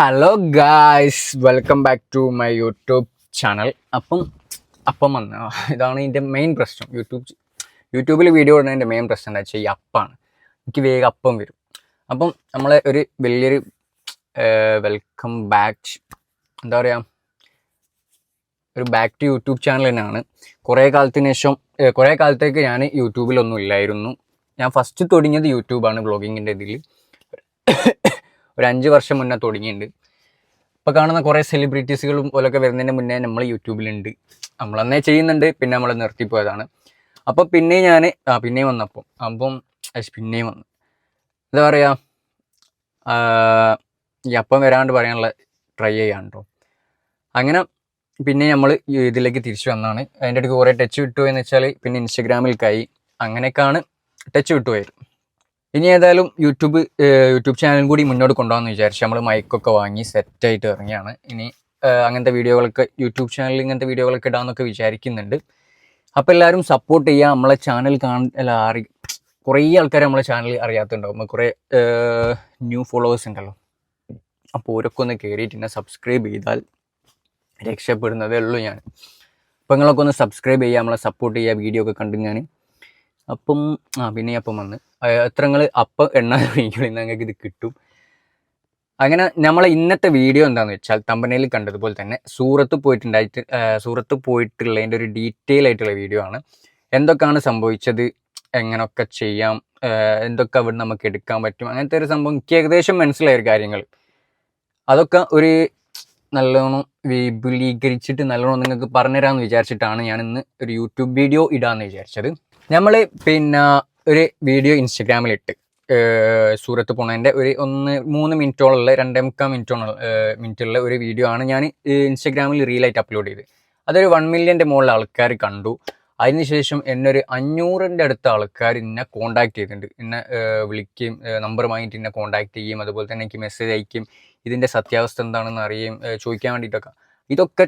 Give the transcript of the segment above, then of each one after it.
Hello guys welcome back to my YouTube channel അപ്പം അപ്പം വന്ന ഇതാണ് എന്റെ മെയിൻ പ്രശ്നം. യൂട്യൂബ് യൂട്യൂബിൽ വീഡിയോ ഇടുന്ന എന്റെ മെയിൻ പ്രശ്നം എന്താ വെച്ചാൽ ഈ അപ്പാണ്. എനിക്ക് വേഗം അപ്പം വരും. അപ്പം നമ്മളെ ഒരു വലിയൊരു വെൽക്കം ബാക്ക് എന്താ പറയുക ഒരു ബാക്ക് ടു യൂട്യൂബ് ചാനൽ തന്നെയാണ്. കുറേ കാലത്തിന് ശേഷം കുറേ കാലത്തേക്ക് ഞാൻ യൂട്യൂബിലൊന്നും ഇല്ലായിരുന്നു. ഞാൻ ഫസ്റ്റ് തുടങ്ങിയത് യൂട്യൂബാണ് ബ്ലോഗിങ്ങിന്റെ ഇതിൽ ഒരു അഞ്ച് വർഷം മുന്നേ തുടങ്ങിയിട്ടുണ്ട്. ഇപ്പോൾ കാണുന്ന കുറേ സെലിബ്രിറ്റീസുകളും പോലൊക്കെ വരുന്നതിന് മുന്നേ നമ്മൾ യൂട്യൂബിലുണ്ട്. നമ്മളന്നേ ചെയ്യുന്നുണ്ട് പിന്നെ നമ്മൾ നിർത്തിപ്പോയതാണ്. അപ്പോൾ പിന്നെ ഞാൻ ആ പിന്നെയും വന്നപ്പം അപ്പം പിന്നെയും വന്നു. എന്താ പറയുക ഈ അപ്പം വരാണ്ട് പറയാനുള്ള ട്രൈ ചെയ്യാണ്ടോ അങ്ങനെ പിന്നെ നമ്മൾ ഇതിലേക്ക് തിരിച്ചു വന്നാണ്. അതിന്റെ ഇടയ്ക്ക് കുറേ ടച്ച് വിട്ടു എന്ന് വെച്ചാൽ പിന്നെ ഇൻസ്റ്റഗ്രാമിലേക്കായി അങ്ങനെയൊക്കെയാണ് ടച്ച് വിട്ടുപോയത് ഇനി ഏതായാലും യൂട്യൂബ് യൂട്യൂബ് ചാനലും കൂടി മുന്നോട്ട് കൊണ്ടുപോകാമെന്ന് വിചാരിച്ചു നമ്മൾ മൈക്കൊക്കെ വാങ്ങി സെറ്റായിട്ട് ഇറങ്ങിയാണ്. ഇനി അങ്ങനത്തെ വീഡിയോകളൊക്കെ യൂട്യൂബ് ചാനലിൽ ഇങ്ങനത്തെ വീഡിയോകളൊക്കെ ഇടാമെന്നൊക്കെ വിചാരിക്കുന്നുണ്ട്. അപ്പോൾ എല്ലാവരും സപ്പോർട്ട് ചെയ്യുക. നമ്മളെ ചാനൽ കാണ അല്ല അറി കുറേ ആൾക്കാർ നമ്മളെ ചാനൽ അറിയാത്തുണ്ടാവും. കുറേ ന്യൂ ഫോളോവേഴ്സ് ഉണ്ടല്ലോ. അപ്പോൾ ഓരൊക്കെ ഒന്ന് കയറിയിട്ട് എന്നെ സബ്സ്ക്രൈബ് ചെയ്താൽ രക്ഷപ്പെടുന്നതേ ഉള്ളൂ ഞാൻ. അപ്പോൾ നിങ്ങളൊക്കെ ഒന്ന് സബ്സ്ക്രൈബ് ചെയ്യുക. നമ്മളെ സപ്പോർട്ട് ചെയ്യുക. വീഡിയോ ഒക്കെ കണ്ടു ഞാൻ അപ്പം ആ പിന്നെ അപ്പം വന്ന്. എത്ര നിങ്ങൾ അപ്പം എണ്ണ തുടങ്ങിക്കോളി ഞങ്ങൾക്ക് ഇത് കിട്ടും. അങ്ങനെ നമ്മളെ ഇന്നത്തെ വീഡിയോ എന്താണെന്ന് വെച്ചാൽ തമ്പനയിൽ കണ്ടതുപോലെ തന്നെ സൂറത്ത് പോയിട്ടുണ്ടായിട്ട് സൂറത്ത് പോയിട്ടുള്ളതിന്റെ ഒരു ഡീറ്റെയിൽ ആയിട്ടുള്ള വീഡിയോ ആണ്. എന്തൊക്കെയാണ് സംഭവിച്ചത്? എങ്ങനെയൊക്കെ ചെയ്യാം? എന്തൊക്കെ അവിടെ നമുക്ക് എടുക്കാൻ പറ്റും? അങ്ങനത്തെ ഒരു സംഭവം എനിക്ക് ഏകദേശം മനസ്സിലായ ഒരു കാര്യങ്ങൾ അതൊക്കെ ഒരു നല്ലോണം വിപുലീകരിച്ചിട്ട് നല്ലോണം നിങ്ങൾക്ക് പറഞ്ഞുതരാമെന്ന് വിചാരിച്ചിട്ടാണ് ഞാൻ ഇന്ന് ഒരു യൂട്യൂബ് വീഡിയോ ഇടാമെന്ന് വിചാരിച്ചത്. നമ്മൾ പിന്നെ ഒരു വീഡിയോ ഇൻസ്റ്റഗ്രാമിലിട്ട് സൂറത്ത് പോണതിന്റെ ഒരു ഒന്ന് മൂന്ന് മിനിറ്റോളുള്ള രണ്ടേ മുക്കാൽ മിനിറ്റോളം മിനിറ്റുള്ള ഒരു വീഡിയോ ആണ് ഞാൻ ഇൻസ്റ്റഗ്രാമിൽ റീലായിട്ട് അപ്ലോഡ് ചെയ്ത്. അതൊരു വൺ മില്യന്റെ മുകളിൽ ആൾക്കാർ കണ്ടു. അതിനുശേഷം എന്നെ ഒരു അഞ്ഞൂറിന്റെ അടുത്ത ആൾക്കാർ എന്നെ കോണ്ടാക്ട് ചെയ്തിട്ടുണ്ട്. എന്നെ വിളിക്കുകയും നമ്പർ വാങ്ങിയിട്ട് എന്നെ കോണ്ടാക്ട് ചെയ്യും. അതുപോലെ തന്നെ എനിക്ക് മെസ്സേജ് അയക്കും. ഇതിന്റെ സത്യാവസ്ഥ എന്താണെന്ന് അറിയുകയും ചോദിക്കാൻ വേണ്ടിയിട്ടൊക്കെ ഇതൊക്കെ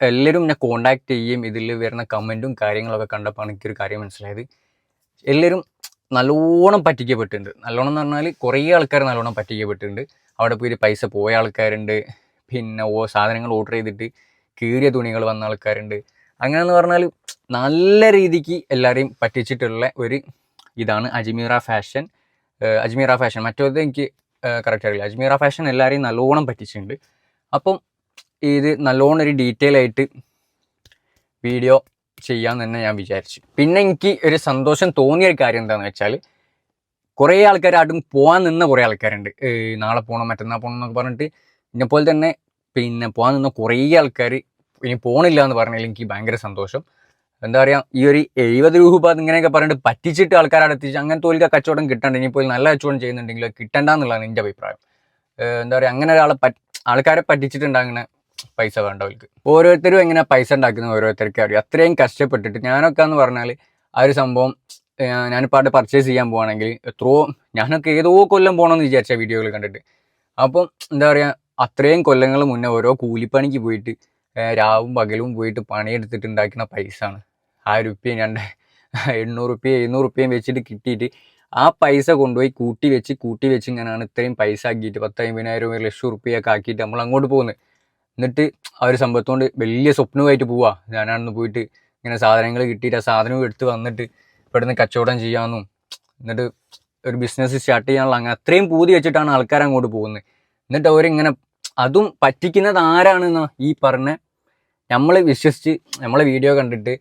എല്ലാവരും എന്നെ കോണ്ടാക്ട് ചെയ്യും. ഇതിൽ വരുന്ന കമന്റും കാര്യങ്ങളൊക്കെ കണ്ടപ്പോൾ എനിക്കൊരു കാര്യം മനസ്സിലായത്. എല്ലാവരും നല്ലോണം പറ്റിക്കപ്പെട്ടിട്ടുണ്ട്. നല്ലോണം എന്ന് പറഞ്ഞാൽ കുറേ ആൾക്കാർ നല്ലോണം പറ്റിക്കപ്പെട്ടിട്ടുണ്ട്. അവിടെ പോയി പൈസ പോയ ആൾക്കാരുണ്ട്. പിന്നെ ഓ സാധനങ്ങൾ ഓർഡർ ചെയ്തിട്ട് കീറിയ തുണികൾ വന്ന ആൾക്കാരുണ്ട്. അങ്ങനെയെന്ന് പറഞ്ഞാൽ നല്ല രീതിക്ക് എല്ലാവരെയും പറ്റിച്ചിട്ടുള്ള ഒരു ഇതാണ് അജ്മീറ ഫാഷൻ. അജ്മീറ ഫാഷൻ. മറ്റേത് എനിക്ക് കറക്റ്റ് അറിയില്ല. അജ്മീറ ഫാഷൻ എല്ലാവരെയും നല്ലോണം പറ്റിച്ചിട്ടുണ്ട്. അപ്പം ഇത് നല്ലോണം ഒരു ഡീറ്റെയിൽ ആയിട്ട് വീഡിയോ ചെയ്യാൻ തന്നെ ഞാൻ വിചാരിച്ചു. പിന്നെ എനിക്ക് ഒരു സന്തോഷം തോന്നിയ ഒരു കാര്യം എന്താണെന്ന് വെച്ചാൽ കുറേ ആൾക്കാർ ആട്ടും പോകാൻ നിന്ന കുറേ ആൾക്കാരുണ്ട്. നാളെ പോകണം മറ്റന്നാൾ പോകണം എന്നൊക്കെ പറഞ്ഞിട്ട് പോലെ തന്നെ പിന്നെ പോകാൻ നിന്ന കുറേ ആൾക്കാർ ഇനി പോകണില്ല എന്ന് പറഞ്ഞാൽ എനിക്ക് ഭയങ്കര സന്തോഷം. എന്താ പറയുക ഈ ഒരു എഴുപത് രൂപ ഇങ്ങനെയൊക്കെ പറഞ്ഞിട്ട് പറ്റിച്ചിട്ട് ആൾക്കാരെ എത്തിച്ച് അങ്ങനത്തെ ഒരു കച്ചവടം കിട്ടണ്ട ഇനിയിപ്പോൾ നല്ല കച്ചവടം ചെയ്യുന്നുണ്ടെങ്കിൽ കിട്ടണ്ട എന്നുള്ളതാണ് എന്റെ അഭിപ്രായം. എന്താ പറയുക അങ്ങനെ ഒരാളെ പറ്റി ആൾക്കാരെ പറ്റിച്ചിട്ടുണ്ടാകുന്ന പൈസ വേണ്ട അവർക്ക് ഓരോരുത്തരും എങ്ങനെ പൈസ ഉണ്ടാക്കുന്നത് ഓരോരുത്തർക്ക് അറിയാം. അത്രയും കഷ്ടപ്പെട്ടിട്ട് ഞാനൊക്കെ എന്ന് പറഞ്ഞാൽ ആ ഒരു സംഭവം ഞാനിപ്പോൾ അവിടെ പർച്ചേസ് ചെയ്യാൻ പോവാണെങ്കിൽ എത്രയോ ഞാനൊക്കെ ഏതോ കൊല്ലം പോകണമെന്ന് വിചാരിച്ച വീഡിയോകൾ കണ്ടിട്ട്. അപ്പം എന്താ പറയുക അത്രയും കൊല്ലങ്ങൾ മുന്നേ ഓരോ കൂലിപ്പണിക്ക് പോയിട്ട് രാവും പകലും പോയിട്ട് പണിയെടുത്തിട്ട് ഉണ്ടാക്കുന്ന പൈസ ആണ് ആ റുപ്യ രണ്ട് എണ്ണൂറ് റുപ്യ എഴുന്നൂറ് വെച്ചിട്ട് കിട്ടിയിട്ട് ആ പൈസ കൊണ്ടുപോയി കൂട്ടി വെച്ച് കൂട്ടി വെച്ച് ഇങ്ങനെയാണ് ഇത്രയും പൈസ ആക്കിയിട്ട് പത്ത് അമ്പതിനായിരം ഒരു ലക്ഷം റുപ്യൊക്കെ ആക്കിയിട്ട് നമ്മൾ അങ്ങോട്ട് പോകുന്നത്. എന്നിട്ട് ആ ഒരു സംഭവത്തോണ്ട് വലിയ സ്വപ്നവുമായിട്ട് പോവാ. ഞാനാണെന്ന് പോയിട്ട് ഇങ്ങനെ സാധനങ്ങൾ കിട്ടിയിട്ട് ആ സാധനവും എടുത്ത് വന്നിട്ട് ഇവിടുന്ന് കച്ചവടം ചെയ്യാമെന്നും എന്നിട്ട് ഒരു ബിസിനസ് സ്റ്റാർട്ട് ചെയ്യാനുള്ള അങ്ങനെ അത്രയും പൂതി വെച്ചിട്ടാണ് ആൾക്കാർ അങ്ങോട്ട് പോകുന്നത് എന്നിട്ട് അവരിങ്ങനെ അതും പറ്റിക്കുന്നത് ആരാണെന്നോ ഈ പറഞ്ഞ നമ്മൾ വിശ്വസിച്ച് നമ്മളെ വീഡിയോ കണ്ടിട്ട്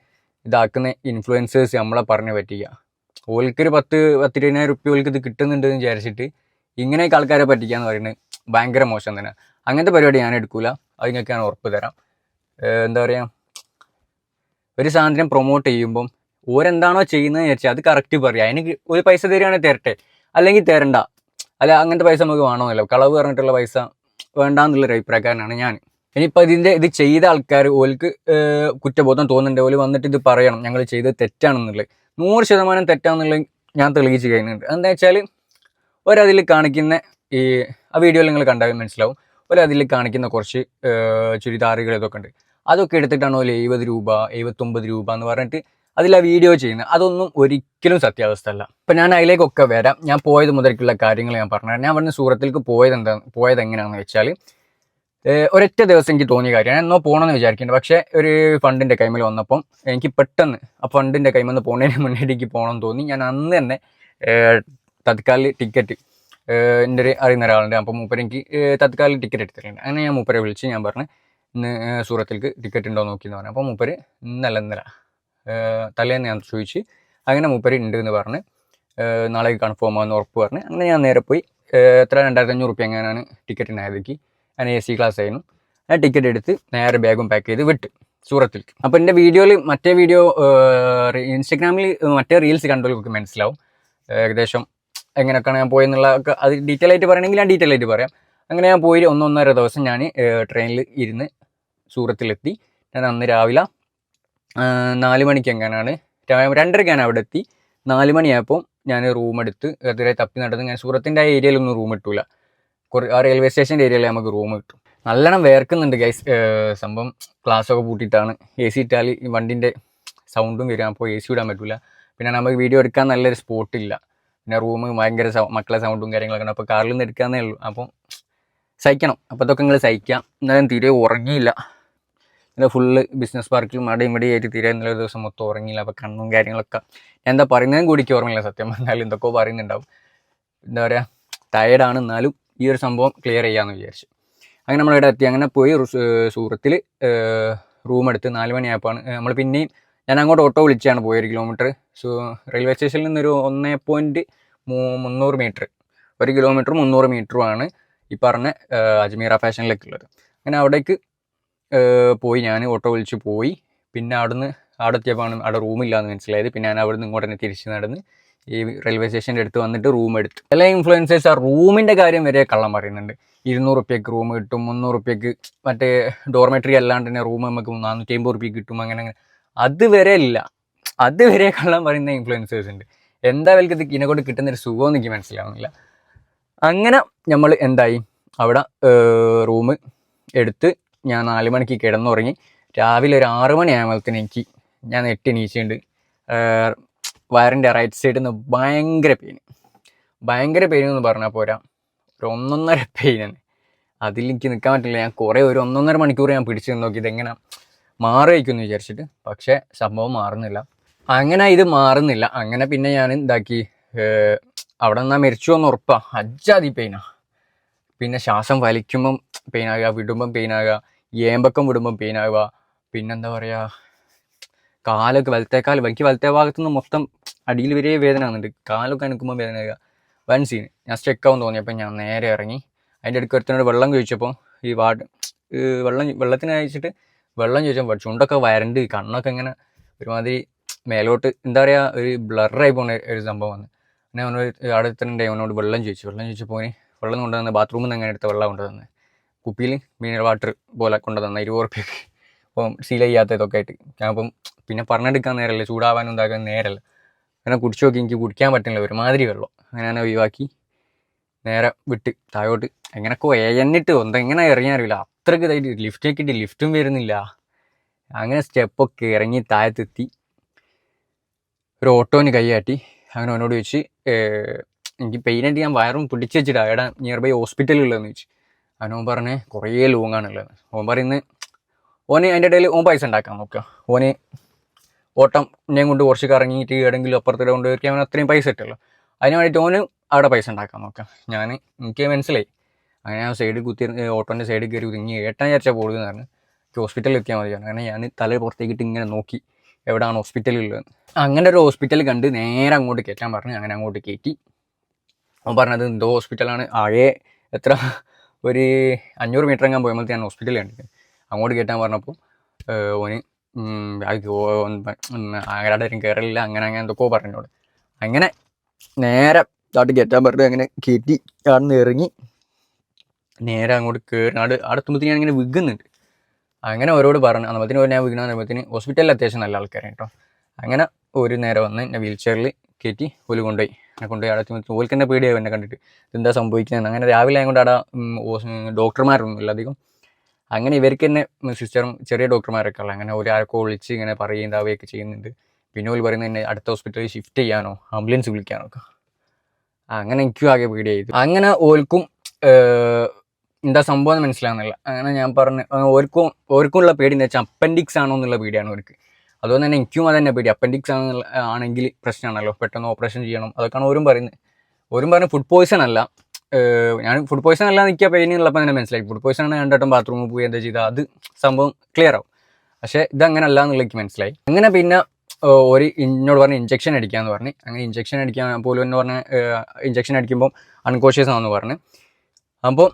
ഇതാക്കുന്ന ഇൻഫ്ലുവൻസേഴ്സ് നമ്മളെ പറഞ്ഞ് പറ്റിക്കുക ഓൽക്കൊരു പത്ത് പത്തിരുപതിനായിരം റുപ്യ ഓൽക്ക് ഇത് കിട്ടുന്നുണ്ട് എന്ന് വിചാരിച്ചിട്ട് ഇങ്ങനെയൊക്കെ ആൾക്കാരെ പറ്റിക്കുക എന്ന് പറയുന്നത് ഭയങ്കര മോശം തന്നെ. അങ്ങനത്തെ പരിപാടി ഞാൻ എടുക്കൂല. അത് നിങ്ങൾക്ക് ഞാൻ ഉറപ്പ് തരാം. എന്താ പറയുക ഒരു സാധനം പ്രൊമോട്ട് ചെയ്യുമ്പം ഓരെന്താണോ ചെയ്യുന്നത് വിചാരിച്ചാൽ അത് കറക്റ്റ് പറയുക അതിന് ഒരു പൈസ തരികയാണെങ്കിൽ തരട്ടെ. അല്ലെങ്കിൽ തരണ്ട. അല്ല അങ്ങനത്തെ പൈസ നമുക്ക് വേണമെന്നല്ലോ കളവ് പറഞ്ഞിട്ടുള്ള പൈസ വേണ്ടാന്നുള്ളൊരു അഭിപ്രായക്കാരനാണ് ഞാൻ ഇനിയിപ്പോൾ ഇതിന്റെ ഇത് ചെയ്ത ആൾക്കാർ ഓൽക്ക് കുറ്റബോധം തോന്നുന്നുണ്ട്. ഓൽ വന്നിട്ട് ഇത് പറയണം. ഞങ്ങൾ ചെയ്തത് തെറ്റാണെന്നുള്ളത്. നൂറ് ശതമാനം തെറ്റാണെന്നുള്ളത് ഞാൻ തെളിയിച്ച് കഴിഞ്ഞിട്ടുണ്ട്. എന്താ വെച്ചാൽ ഒരതിൽ കാണിക്കുന്ന ഈ ആ വീഡിയോയിൽ നിങ്ങൾ കണ്ടാൽ മനസ്സിലാവും. ഒരതിൽ കാണിക്കുന്ന കുറച്ച് ചുരിദാറുകൾ ഇതൊക്കെ ഉണ്ട്. അതൊക്കെ എടുത്തിട്ടാണ് ഓൽ എഴുപത് രൂപ എഴുപത്തൊമ്പത് രൂപ എന്ന് പറഞ്ഞിട്ട് അതിൽ ആ വീഡിയോ ചെയ്യുന്നത്. അതൊന്നും ഒരിക്കലും സത്യാവസ്ഥ അല്ല. ഇപ്പം ഞാൻ അതിലേക്കൊക്കെ വരാം. ഞാൻ പോയത് മുതൽക്കുള്ള കാര്യങ്ങൾ ഞാൻ പറഞ്ഞു ഞാൻ പറഞ്ഞ സൂറത്തിലേക്ക് പോയത് എന്താ പോയത് എങ്ങനെയാണെന്ന് വെച്ചാൽ ഒരൊറ്റ ദിവസം എനിക്ക് തോന്നിയ കാര്യം ഞാൻ എന്നോ പോകണമെന്ന് വിചാരിക്കുന്നുണ്ട്. പക്ഷേ ഒരു ഫണ്ടിന്റെ കൈമിൽ വന്നപ്പം എനിക്ക് പെട്ടെന്ന് ആ ഫണ്ടിന്റെ കൈമിൽ നിന്ന് പോകുന്നതിന് മുന്നേ എനിക്ക് പോകണം എന്ന് തോന്നി. ഞാൻ അന്ന് തന്നെ തത്കാലിൽ ടിക്കറ്റ് എന്റെ ഒരു അറിയുന്ന ഒരാളുണ്ട്. അപ്പം മൂപ്പര് എനിക്ക് തത്കാലം ടിക്കറ്റ് എടുത്തിട്ടുണ്ട്. അങ്ങനെ ഞാൻ മൂപ്പരെ വിളിച്ച് ഞാൻ പറഞ്ഞു ഇന്ന് സൂറത്തിലേക്ക് ടിക്കറ്റ് ഉണ്ടോ നോക്കി എന്ന് പറഞ്ഞു. അപ്പോൾ മൂപ്പര് ഇന്നല്ല ഇന്നല. തലേന്ന് ഞാൻ ചോദിച്ച് അങ്ങനെ മൂപ്പര് ഉണ്ട് എന്ന് പറഞ്ഞ് നാളേക്ക് നാളെ കൺഫേം ആകുമെന്ന് ഉറപ്പ് പറഞ്ഞ് അങ്ങനെ ഞാൻ നേരെ പോയി എത്ര രണ്ടായിരത്തി അഞ്ഞൂറ് റുപ്യ എങ്ങനെയാണ് ടിക്കറ്റിനായതേക്ക് ഞാൻ എ സി ക്ലാസ് ആയിരുന്നു. ഞാൻ ടിക്കറ്റ് എടുത്ത് നേരെ ബാഗും പാക്ക് ചെയ്ത് വിട്ട് സൂറത്തിലേക്ക്. അപ്പോൾ എന്റെ വീഡിയോയിൽ മറ്റേ വീഡിയോ ഇൻസ്റ്റഗ്രാമിൽ മറ്റേ റീൽസ് കണ്ടവർക്ക് മനസ്സിലാവും. ഏകദേശം എങ്ങനെയൊക്കെയാണ് ഞാൻ പോയെന്നുള്ള അത് ഡീറ്റെയിൽ ആയിട്ട് പറയണമെങ്കിൽ ഞാൻ ഡീറ്റെയിൽ ആയിട്ട് പറയാം. അങ്ങനെ ഞാൻ പോയി ഒന്നൊന്നര ദിവസം ഞാൻ ട്രെയിനിൽ ഇരുന്ന് സൂറത്തിലെത്തി. ഞാൻ അന്ന് രാവിലെ നാല് മണിക്ക് എങ്ങനെയാണ് രണ്ടരയ്ക്കാണ് അവിടെ എത്തി. നാല് മണിയായപ്പോൾ ഞാൻ റൂം എടുത്ത് എതിരെ തപ്പി നടന്ന് ഞാൻ സൂറത്തിന്റെ ആ ഏരിയയിലൊന്നും റൂം കിട്ടൂല കുറേ ആ റെയിൽവേ സ്റ്റേഷന്റെ ഏരിയയിൽ നമുക്ക് റൂം കിട്ടും. നല്ലോണം വേർക്കുന്നുണ്ട് ഗൈസ് സംഭവം ക്ലാസ്സൊക്കെ പൂട്ടിയിട്ടാണ്. എ സി ഇട്ടാൽ വണ്ടിന്റെ സൗണ്ടും വരും. അപ്പോൾ എ സി ഇടാൻ പറ്റില്ല പിന്നെ നമുക്ക് വീഡിയോ എടുക്കാൻ നല്ലൊരു സ്പോട്ടില്ല പിന്നെ റൂം ഭയങ്കര മക്കളെ സൗണ്ടും കാര്യങ്ങളൊക്കെ ഉണ്ട്. അപ്പോൾ കാറിൽ നിന്ന് എടുക്കാന്നേ ഉള്ളൂ. അപ്പോൾ സഹിക്കണം. അപ്പോൾ അതൊക്കെ നിങ്ങൾ സഹിക്കാം. എന്നാലും തീരെ ഉറങ്ങിയില്ല. പിന്നെ ഫുള്ള് ബിസിനസ് പാർക്കിലും അവിടെ ഇവിടെ ആയിട്ട് തീരെ ഇന്നലെ ദിവസം മൊത്തം ഉറങ്ങിയില്ല. അപ്പോൾ കണ്ണും കാര്യങ്ങളൊക്കെ. ഞാൻ എന്താ പറയുന്നതും കൂടിക്ക് ഓർമ്മയില്ല. സത്യം എന്നാലും എന്തൊക്കെയോ പറയുന്നുണ്ടാവും. എന്താ പറയുക ടയേർഡാണ് എന്നാലും ഈ ഒരു സംഭവം ക്ലിയർ ചെയ്യാമെന്ന് വിചാരിച്ചു. അങ്ങനെ നമ്മളിവിടെ എത്തി. അങ്ങനെ പോയി സൂറത്തിൽ റൂം എടുത്ത് നാല് മണിയായപ്പോൾ നമ്മൾ പിന്നെയും ഞാൻ അങ്ങോട്ട് ഓട്ടോ വിളിച്ചാണ് പോയത് ഒരു കിലോമീറ്റർ സോ റെയിൽവേ സ്റ്റേഷനിൽ നിന്നൊരു ഒന്നേ പോയിന്റ് മൂ മുന്നൂറ് മീറ്റർ ഒരു കിലോമീറ്റർ മുന്നൂറ് മീറ്ററുമാണ് ഈ പറഞ്ഞ അജ്മീറ ഫാഷനിലൊക്കെ ഉള്ളത് അങ്ങനെ അവിടേക്ക് പോയി ഞാൻ ഓട്ടോ വിളിച്ച് പോയി. പിന്നെ അവിടുന്ന് അവിടെ എത്തിയപ്പോൾ അവിടെ റൂമില്ലാന്ന് മനസ്സിലായത്. പിന്നെ ഞാൻ അവിടെ നിന്ന് ഇങ്ങോട്ട് തന്നെ തിരിച്ച് നടന്ന് ഈ റെയിൽവേ സ്റ്റേഷന്റെ അടുത്ത് വന്നിട്ട് റൂം എടുത്തു. എല്ലാ ഇൻഫ്ലുവൻസേഴ്സ് ആ റൂമിന്റെ കാര്യം വരെ കള്ളം പറയുന്നുണ്ട്. ഇരുന്നൂറ് റുപ്യക്ക് റൂം കിട്ടും മുന്നൂറ് റുപ്യക്ക് മറ്റേ ഡോർമെട്രി അല്ലാണ്ട് തന്നെ റൂം നമുക്ക് നാനൂറ്റി അമ്പത് റുപ്യക്ക് കിട്ടും അങ്ങനെ അങ്ങനെ. അതുവരെ ഇല്ല. അതുവരെ കള്ളം പറയുന്ന ഇൻഫ്ലുവൻസേഴ്സ് ഉണ്ട്. എന്താ വിലക്ക് ഇത് ഇതിനെ കൊണ്ട് കിട്ടുന്ന ഒരു സുഖം എനിക്ക് മനസ്സിലാവുന്നില്ല. അങ്ങനെ നമ്മൾ എന്തായി? അവിടെ റൂം എടുത്ത് ഞാൻ നാല് മണിക്ക് കിടന്നുറങ്ങി. രാവിലെ ഒരു ആറ് മണിയാകുമ്പോഴത്തേന് എനിക്ക് ഞാൻ എട്ട് എണീച്ചുണ്ട് വയറിന്റെ റൈറ്റ് സൈഡിൽ നിന്ന് ഭയങ്കര പെയിൻ ഭയങ്കര പെയിൻ എന്ന് പറഞ്ഞാൽ പോരാ. ഒരു ഒന്നൊന്നര പെയിൻ തന്നെ അതിൽ എനിക്ക് നിൽക്കാൻ പറ്റില്ല. ഞാൻ കുറേ ഒരു ഒന്നൊന്നര മണിക്കൂർ ഞാൻ പിടിച്ചു നോക്കി ഇതെങ്ങനെ മാറുമായിരിക്കും വിചാരിച്ചിട്ട്. പക്ഷേ സംഭവം മാറുന്നില്ല. അങ്ങനെ ഇത് മാറുന്നില്ല. അങ്ങനെ പിന്നെ ഞാൻ ഏർ, അവിടെ നിന്നാ മരിച്ചു എന്ന് ഉറപ്പാ. അജ്ജാതി പെയിനാ. പിന്നെ ശ്വാസം വലിക്കുമ്പം പെയിനാകുക വിടുമ്പം പെയിനാകുക ഏമ്പക്കം വിടുമ്പം പെയിനാകുക. പിന്നെന്താ പറയുക കാലൊക്കെ വലത്തേക്കാൽ എനിക്ക് വലത്തേ ഭാഗത്തുനിന്ന് മൊത്തം അടിയിൽ വരെ വേദന ആകുന്നുണ്ട് കാലൊക്കെ അനക്കുമ്പോൾ വേദന ആകുക. വൺ സീൻ ഞാൻ സ്റ്റെക്കാവും തോന്നിയപ്പോൾ ഞാൻ നേരെ ഇറങ്ങി. അതിന്റെ ഇടയ്ക്ക് ഒരുത്തനോട് വെള്ളം ചോദിച്ചപ്പോൾ ഈ വാർഡ് വെള്ളം വെള്ളത്തിന് അയച്ചിട്ട് വെള്ളം ചോദിച്ചാൽ ചുണ്ടൊക്കെ വരണ്ട് കണ്ണൊക്കെ ഇങ്ങനെ ഒരുമാതിരി മേലോട്ട് എന്താ പറയുക ഒരു ബ്ലറായി പോകുന്ന ഒരു സംഭവമാണ് പിന്നെ അവനോട് അവിടെ എത്തണ്ടേ അവനോട് വെള്ളം ചോദിച്ചു. വെള്ളം ചോദിച്ചപ്പോൾ അവന് വെള്ളം കൊണ്ടുവന്ന് ബാത്റൂമിൽ നിന്ന് എങ്ങനെ എടുത്ത വെള്ളം കൊണ്ടുവന്ന് കുപ്പിയിൽ മീനർ വാട്ടർ പോലെ കൊണ്ടുവന്ന ഇരുപത് റുപ്യക്ക് അപ്പം സീൽ ചെയ്യാത്തതൊക്കെ ആയിട്ട്. ഞാൻ അപ്പം പിന്നെ പറഞ്ഞെടുക്കാൻ നേരമല്ല ചൂടാവാനും ഇതാക്കാൻ നേരമല്ല അങ്ങനെ കുടിച്ചു നോക്കി എനിക്ക് കുടിക്കാൻ പറ്റുന്നില്ല ഒരുമാതിരി വെള്ളം. അങ്ങനെ ഞാൻ ഒഴിവാക്കി നേരെ വിട്ട് താഴോട്ട്. എങ്ങനെയൊക്കെ എണ്ണിട്ട് എന്താ എങ്ങനെ ഇറങ്ങിയാറില്ല അത്രയ്ക്ക് ഇതായിട്ട് ലിഫ്റ്റ് നോക്കിയിട്ട് ലിഫ്റ്റും വരുന്നില്ല. അങ്ങനെ സ്റ്റെപ്പൊക്കെ ഇറങ്ങി താഴത്തെത്തി. ഒരു ഓട്ടോന് കൈയാട്ടി. അങ്ങനെ അവനോട് ചോദിച്ച് എനിക്ക് പെയിനായിട്ട് ഞാൻ വയറും പിടിച്ച് വെച്ചിട്ടാ. എടാ നിയർ ബൈ ഹോസ്പിറ്റലുള്ളതെന്ന് ചോദിച്ചു. അവനോൻ പറഞ്ഞ് കുറേ ലോങ് ആണുള്ളത്. ഓൻ പറയുന്നത് ഓന് അതിന്റെ ഇടയിൽ ഓൻ പൈസ ഉണ്ടാക്കാൻ നോക്കുക ഓന് ഓട്ടം ഞാൻ കൊണ്ട് കുറച്ച് കറങ്ങിയിട്ട് എവിടെയെങ്കിലും അപ്പുറത്തെ കൊണ്ടുപോയിരിക്കും അവൻ അത്രയും പൈസ ഇട്ടല്ലോ അതിന് വേണ്ടിയിട്ട് ഓന് അവിടെ പൈസ ഉണ്ടാക്കാൻ നോക്കാം. ഞാൻ എനിക്ക് മനസ്സിലായി. അങ്ങനെ ഞാൻ സൈഡിൽ കുത്തി ഓട്ടോന്റെ സൈഡിൽ കയറി ഒതുങ്ങി ഏട്ടാൻ വിചാരിച്ചാൽ പോകുന്നതെന്ന് പറഞ്ഞു എനിക്ക് ഹോസ്പിറ്റലിൽ എത്തിയാൽ പറഞ്ഞു. അങ്ങനെ ഞാൻ തല പുറത്തേക്കിട്ട് ഇങ്ങനെ നോക്കി എവിടെയാണ് ഹോസ്പിറ്റലുള്ളത് അങ്ങനെ ഒരു ഹോസ്പിറ്റൽ കണ്ട് നേരെ അങ്ങോട്ട് കയറ്റാൻ പറഞ്ഞു. അങ്ങനെ അങ്ങോട്ട് കയറ്റി. അവൻ പറഞ്ഞത് എന്തോ ഹോസ്പിറ്റലാണ് ആകെ എത്ര? ഒരു അഞ്ഞൂറ് മീറ്റർ എങ്ങാൻ പോയപ്പോഴത്തെ ഞാൻ ഹോസ്പിറ്റലിൽ കണ്ടിട്ട് അങ്ങോട്ട് കയറ്റാൻ പറഞ്ഞപ്പോൾ ഓന് ഉം, അത് ഓ- ആരും കയറില്ല അങ്ങനെ അങ്ങനെ എന്തൊക്കെയോ പറഞ്ഞോട് അങ്ങനെ നേരെ താട്ട് കയറ്റാൻ പറഞ്ഞു അങ്ങനെ കയറ്റി അവിടെ നിന്ന് ഇറങ്ങി. നേരെ അങ്ങോട്ട് കയറി അവിടെ അവിടെ ഞാൻ ഇങ്ങനെ വിൽക്കുന്നുണ്ട് അങ്ങനെ ഓരോട് പറഞ്ഞു അന്നപ്പത്തിന് ഞാൻ വിൽക്കണ പറയുമ്പോഴത്തേന് ഹോസ്പിറ്റലിൽ അത്യാവശ്യം നല്ല ആൾക്കാരാണ് കേട്ടോ അങ്ങനെ ഒരു നേരം വന്ന് എന്നെ വീൽ ചെയറിൽ കയറ്റി ഓൽ കൊണ്ടുപോയി. എന്നെ കൊണ്ടുപോയി അവിടെ ഓൽക്ക് തന്നെ എന്നെ കണ്ടിട്ട്. എന്താ സംഭവിക്കുന്നത് അങ്ങനെ രാവിലെ ആയതുകൊണ്ട് അവിടെ ഡോക്ടർമാരൊന്നും ഇല്ല അധികം. അങ്ങനെ ഇവർക്ക് തന്നെ സിസ്റ്ററും ചെറിയ ഡോക്ടർമാരൊക്കെ ഉള്ളത് അങ്ങനെ ഒരാൾക്കോ വിളിച്ച് ഇങ്ങനെ പറയുകയും ഇതാവുകയൊക്കെ ചെയ്യുന്നുണ്ട്. പിന്നെ ഓൽ പറയുന്നത് എന്നെ അടുത്ത ഹോസ്പിറ്റലിൽ ഷിഫ്റ്റ് ചെയ്യാനോ ആംബുലൻസ് വിളിക്കാനോ ഒക്കെ. അങ്ങനെ എനിക്കും ആകെ പേടിയായി. അങ്ങനെ ഓൽക്കും എന്താ സംഭവം എന്ന് മനസ്സിലാകുന്നില്ല അങ്ങനെ ഞാൻ പറഞ്ഞു ഓർക്കും ഓർക്കുള്ള പേടി എന്താ വെച്ചാൽ അപ്പൻഡിക്സ് ആണോ എന്നുള്ള പേടിയാണ് അവർക്ക് അതുകൊണ്ട് തന്നെ എനിക്കും അത് തന്നെ പേടി. അപ്പൻഡിക്സ് ആണെന്നുള്ള ആണെങ്കിൽ പ്രശ്നമാണല്ലോ. പെട്ടെന്ന് ഓപ്പറേഷൻ ചെയ്യണം. അതൊക്കെയാണ് ഓരും പറയുന്നത്. ഓരും പറഞ്ഞ ഫുഡ് പോയ്സൺ അല്ല. ഞാൻ ഫുഡ് പോയ്സൺ അല്ല നിൽക്കുക പെയിൻ ഉള്ളപ്പോൾ തന്നെ മനസ്സിലായി. ഫുഡ് പോയ്സൺ ആണ് രണ്ടോട്ടം ബാത്റൂമിൽ പോയി എന്താ ചെയ്താൽ അത് സംഭവം ക്ലിയർ ആവും. പക്ഷേ ഇത് അല്ല എന്നുള്ള എനിക്ക് മനസ്സിലായി. അങ്ങനെ പിന്നെ ഒരു എന്നോട് പറഞ്ഞ് ഇഞ്ചക്ഷൻ അടിക്കാമെന്ന് പറഞ്ഞ്. അങ്ങനെ ഇഞ്ചക്ഷൻ അടിക്കാൻ പോലും എന്ന് പറഞ്ഞ ഇഞ്ചക്ഷൻ അടിക്കുമ്പോൾ അൺകോഷ്യസ് ആണെന്ന് പറഞ്ഞ്. അപ്പോൾ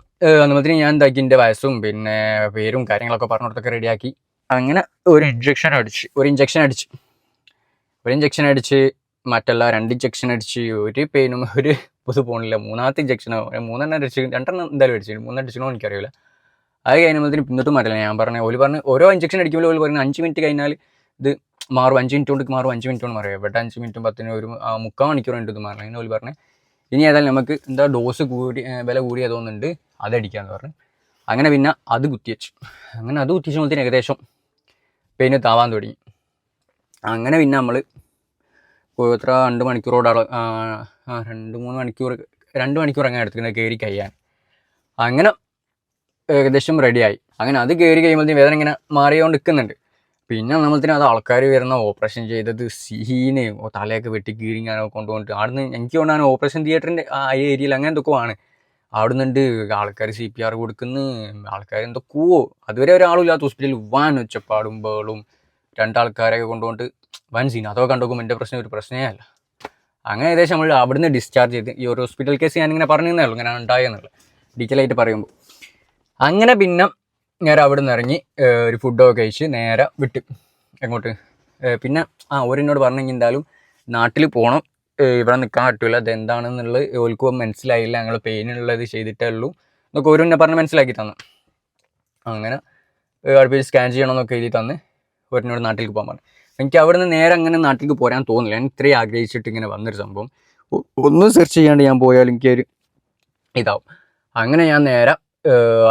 അന്നത്തിന് ഞാൻ എന്റെ വയസ്സും പിന്നെ പേരും കാര്യങ്ങളൊക്കെ പറഞ്ഞു കൊടുത്തൊക്കെ റെഡിയാക്കി. അങ്ങനെ ഒരു ഇഞ്ചക്ഷൻ അടിച്ച് ഒരു ഇഞ്ചക്ഷൻ അടിച്ച്. ഒരു ഇഞ്ചക്ഷൻ അടിച്ച് മറ്റല്ല രണ്ട് ഇഞ്ചക്ഷൻ അടിച്ച് ഒരു പെയിനും ഒരു പുതു പോണില്ല മൂന്നാമത്തെ ഇഞ്ചക്ഷനോ മൂന്നെണ്ണം അടിച്ച് രണ്ടെണ്ണം എന്തായാലും അടിച്ചു. മൂന്നെണ്ണം അടിച്ചണോ എനിക്കറിയില്ല. അത് കഴിഞ്ഞപ്പോഴത്തേനും പിന്നോട്ട് മാറ്റില്ല ഞാൻ പറഞ്ഞു ഓൽ പറഞ്ഞ് ഓരോ ഇഞ്ചക്ഷൻ അടിക്കുമ്പോൾ ഓൽ പറഞ്ഞ് അഞ്ച് മിനിറ്റ് കഴിഞ്ഞാൽ ഇത് മാറും. അഞ്ച് മിനിറ്റ് കൊണ്ട് മാറും. അഞ്ച് മിനിറ്റ് കൊണ്ട് മാറും. എവിടെ അഞ്ച് മിനിറ്റും പത്തിന് ഒരു മുക്കാൽ മണിക്കൂർ ഉണ്ട് ഇത് മാറണം അതിന് ഓൽ പറഞ്ഞ് ഇനി ഏതായാലും നമുക്ക് എന്താ ഡോസ് കൂടി വില കൂടിയ തോന്നുന്നുണ്ട് അതടിക്കാന്ന് പറഞ്ഞു. അങ്ങനെ പിന്നെ അത് കുത്തിവെച്ചു അങ്ങനെ അത് കുത്തിവെച്ചപ്പോഴത്തേന് ഏകദേശം പെയിന് താവാൻ തുടങ്ങി. അങ്ങനെ പിന്നെ നമ്മൾ എത്ര രണ്ട് മണിക്കൂറോട് രണ്ട് മൂന്ന് മണിക്കൂർ രണ്ട് മണിക്കൂർ അങ്ങനെ എടുത്തിരുന്നത് കയറി കഴിയാൻ. അങ്ങനെ ഏകദേശം റെഡിയായി അങ്ങനെ അത് കയറി കഴിയുമ്പോഴത്തേക്കും വേദന ഇങ്ങനെ മാറിയോണ്ട് നിൽക്കുന്നുണ്ട് പിന്നെ നമ്മളത്തിന് അത് ആൾക്കാർ വരുന്ന ഓപ്പറേഷൻ ചെയ്തത്? സീന് തലയൊക്കെ വെട്ടി കീറിങ്ങനെ കൊണ്ടുപോയിട്ട് അവിടുന്ന് എനിക്ക് കൊണ്ടാണ് ഓപ്പറേഷൻ തിയേറ്ററിന്റെ ആ ഏരിയയിൽ അങ്ങനെ എന്തൊക്കെയാണ് അവിടുന്നുണ്ട് ആൾക്കാർ സി പി ആർ കൊടുക്കുന്നു. ആൾക്കാർ എന്തൊക്കെയോ അതുവരെ ഒരാളില്ലാത്ത ഹോസ്പിറ്റലിൽ വൻ ഒച്ചപ്പാടും ബേളും രണ്ടാൾക്കാരെയൊക്കെ കൊണ്ടുപോയിട്ട് വൻ സീൻ അതൊക്കെ കണ്ടുനോക്കുമ്പോൾ എന്റെ പ്രശ്നം ഒരു പ്രശ്നമേ അല്ല. അങ്ങനെ ഏകദേശം നമ്മൾ അവിടുന്ന് ഡിസ്ചാർജ് ചെയ്ത് ഈ ഒരു ഹോസ്പിറ്റൽ കേസ് ഞാനിങ്ങനെ പറഞ്ഞു ഉള്ളൂ. ഇങ്ങനെ ഉണ്ടായെന്നുള്ളത്. ഡീറ്റെയിൽ ആയിട്ട് പറയുമ്പോൾ അങ്ങനെ പിന്നെ നേരെ അവിടെ നിന്ന് ഇറങ്ങി ഒരു ഫുഡൊക്കെ കഴിച്ച് നേരെ വിട്ട്. എങ്ങോട്ട്? പിന്നെ ആ ഓരെന്നോട് പറഞ്ഞെങ്കിൽ എന്തായാലും നാട്ടിൽ പോകണം ഇവിടെ നിൽക്കാൻ പറ്റില്ല അതെന്താണെന്നുള്ളത് ഓൽക്ക് മനസ്സിലായില്ല. ഞങ്ങൾ പെയിനുള്ളത് ചെയ്തിട്ടേ ഉള്ളൂ. എന്നൊക്കെ ഓരോ പറഞ്ഞ് മനസ്സിലാക്കി തന്നു. അങ്ങനെ അടുപ്പിച്ച് സ്കാൻ ചെയ്യണമെന്നൊക്കെ എഴുതി തന്ന് ഒരെന്നോട് നാട്ടിലേക്ക് പോകാൻ പറഞ്ഞു. എനിക്ക് അവിടെ നിന്ന് നേരെ അങ്ങനെ നാട്ടിലേക്ക് പോരാൻ തോന്നില്ല. ഞാൻ ഇത്രയും ആഗ്രഹിച്ചിട്ട് ഇങ്ങനെ വന്നൊരു സംഭവം. ഒന്നും സെർച്ച് ചെയ്യാണ്ട് ഞാൻ പോയാൽ എനിക്കൊരു ഇതാവും. അങ്ങനെ ഞാൻ നേരെ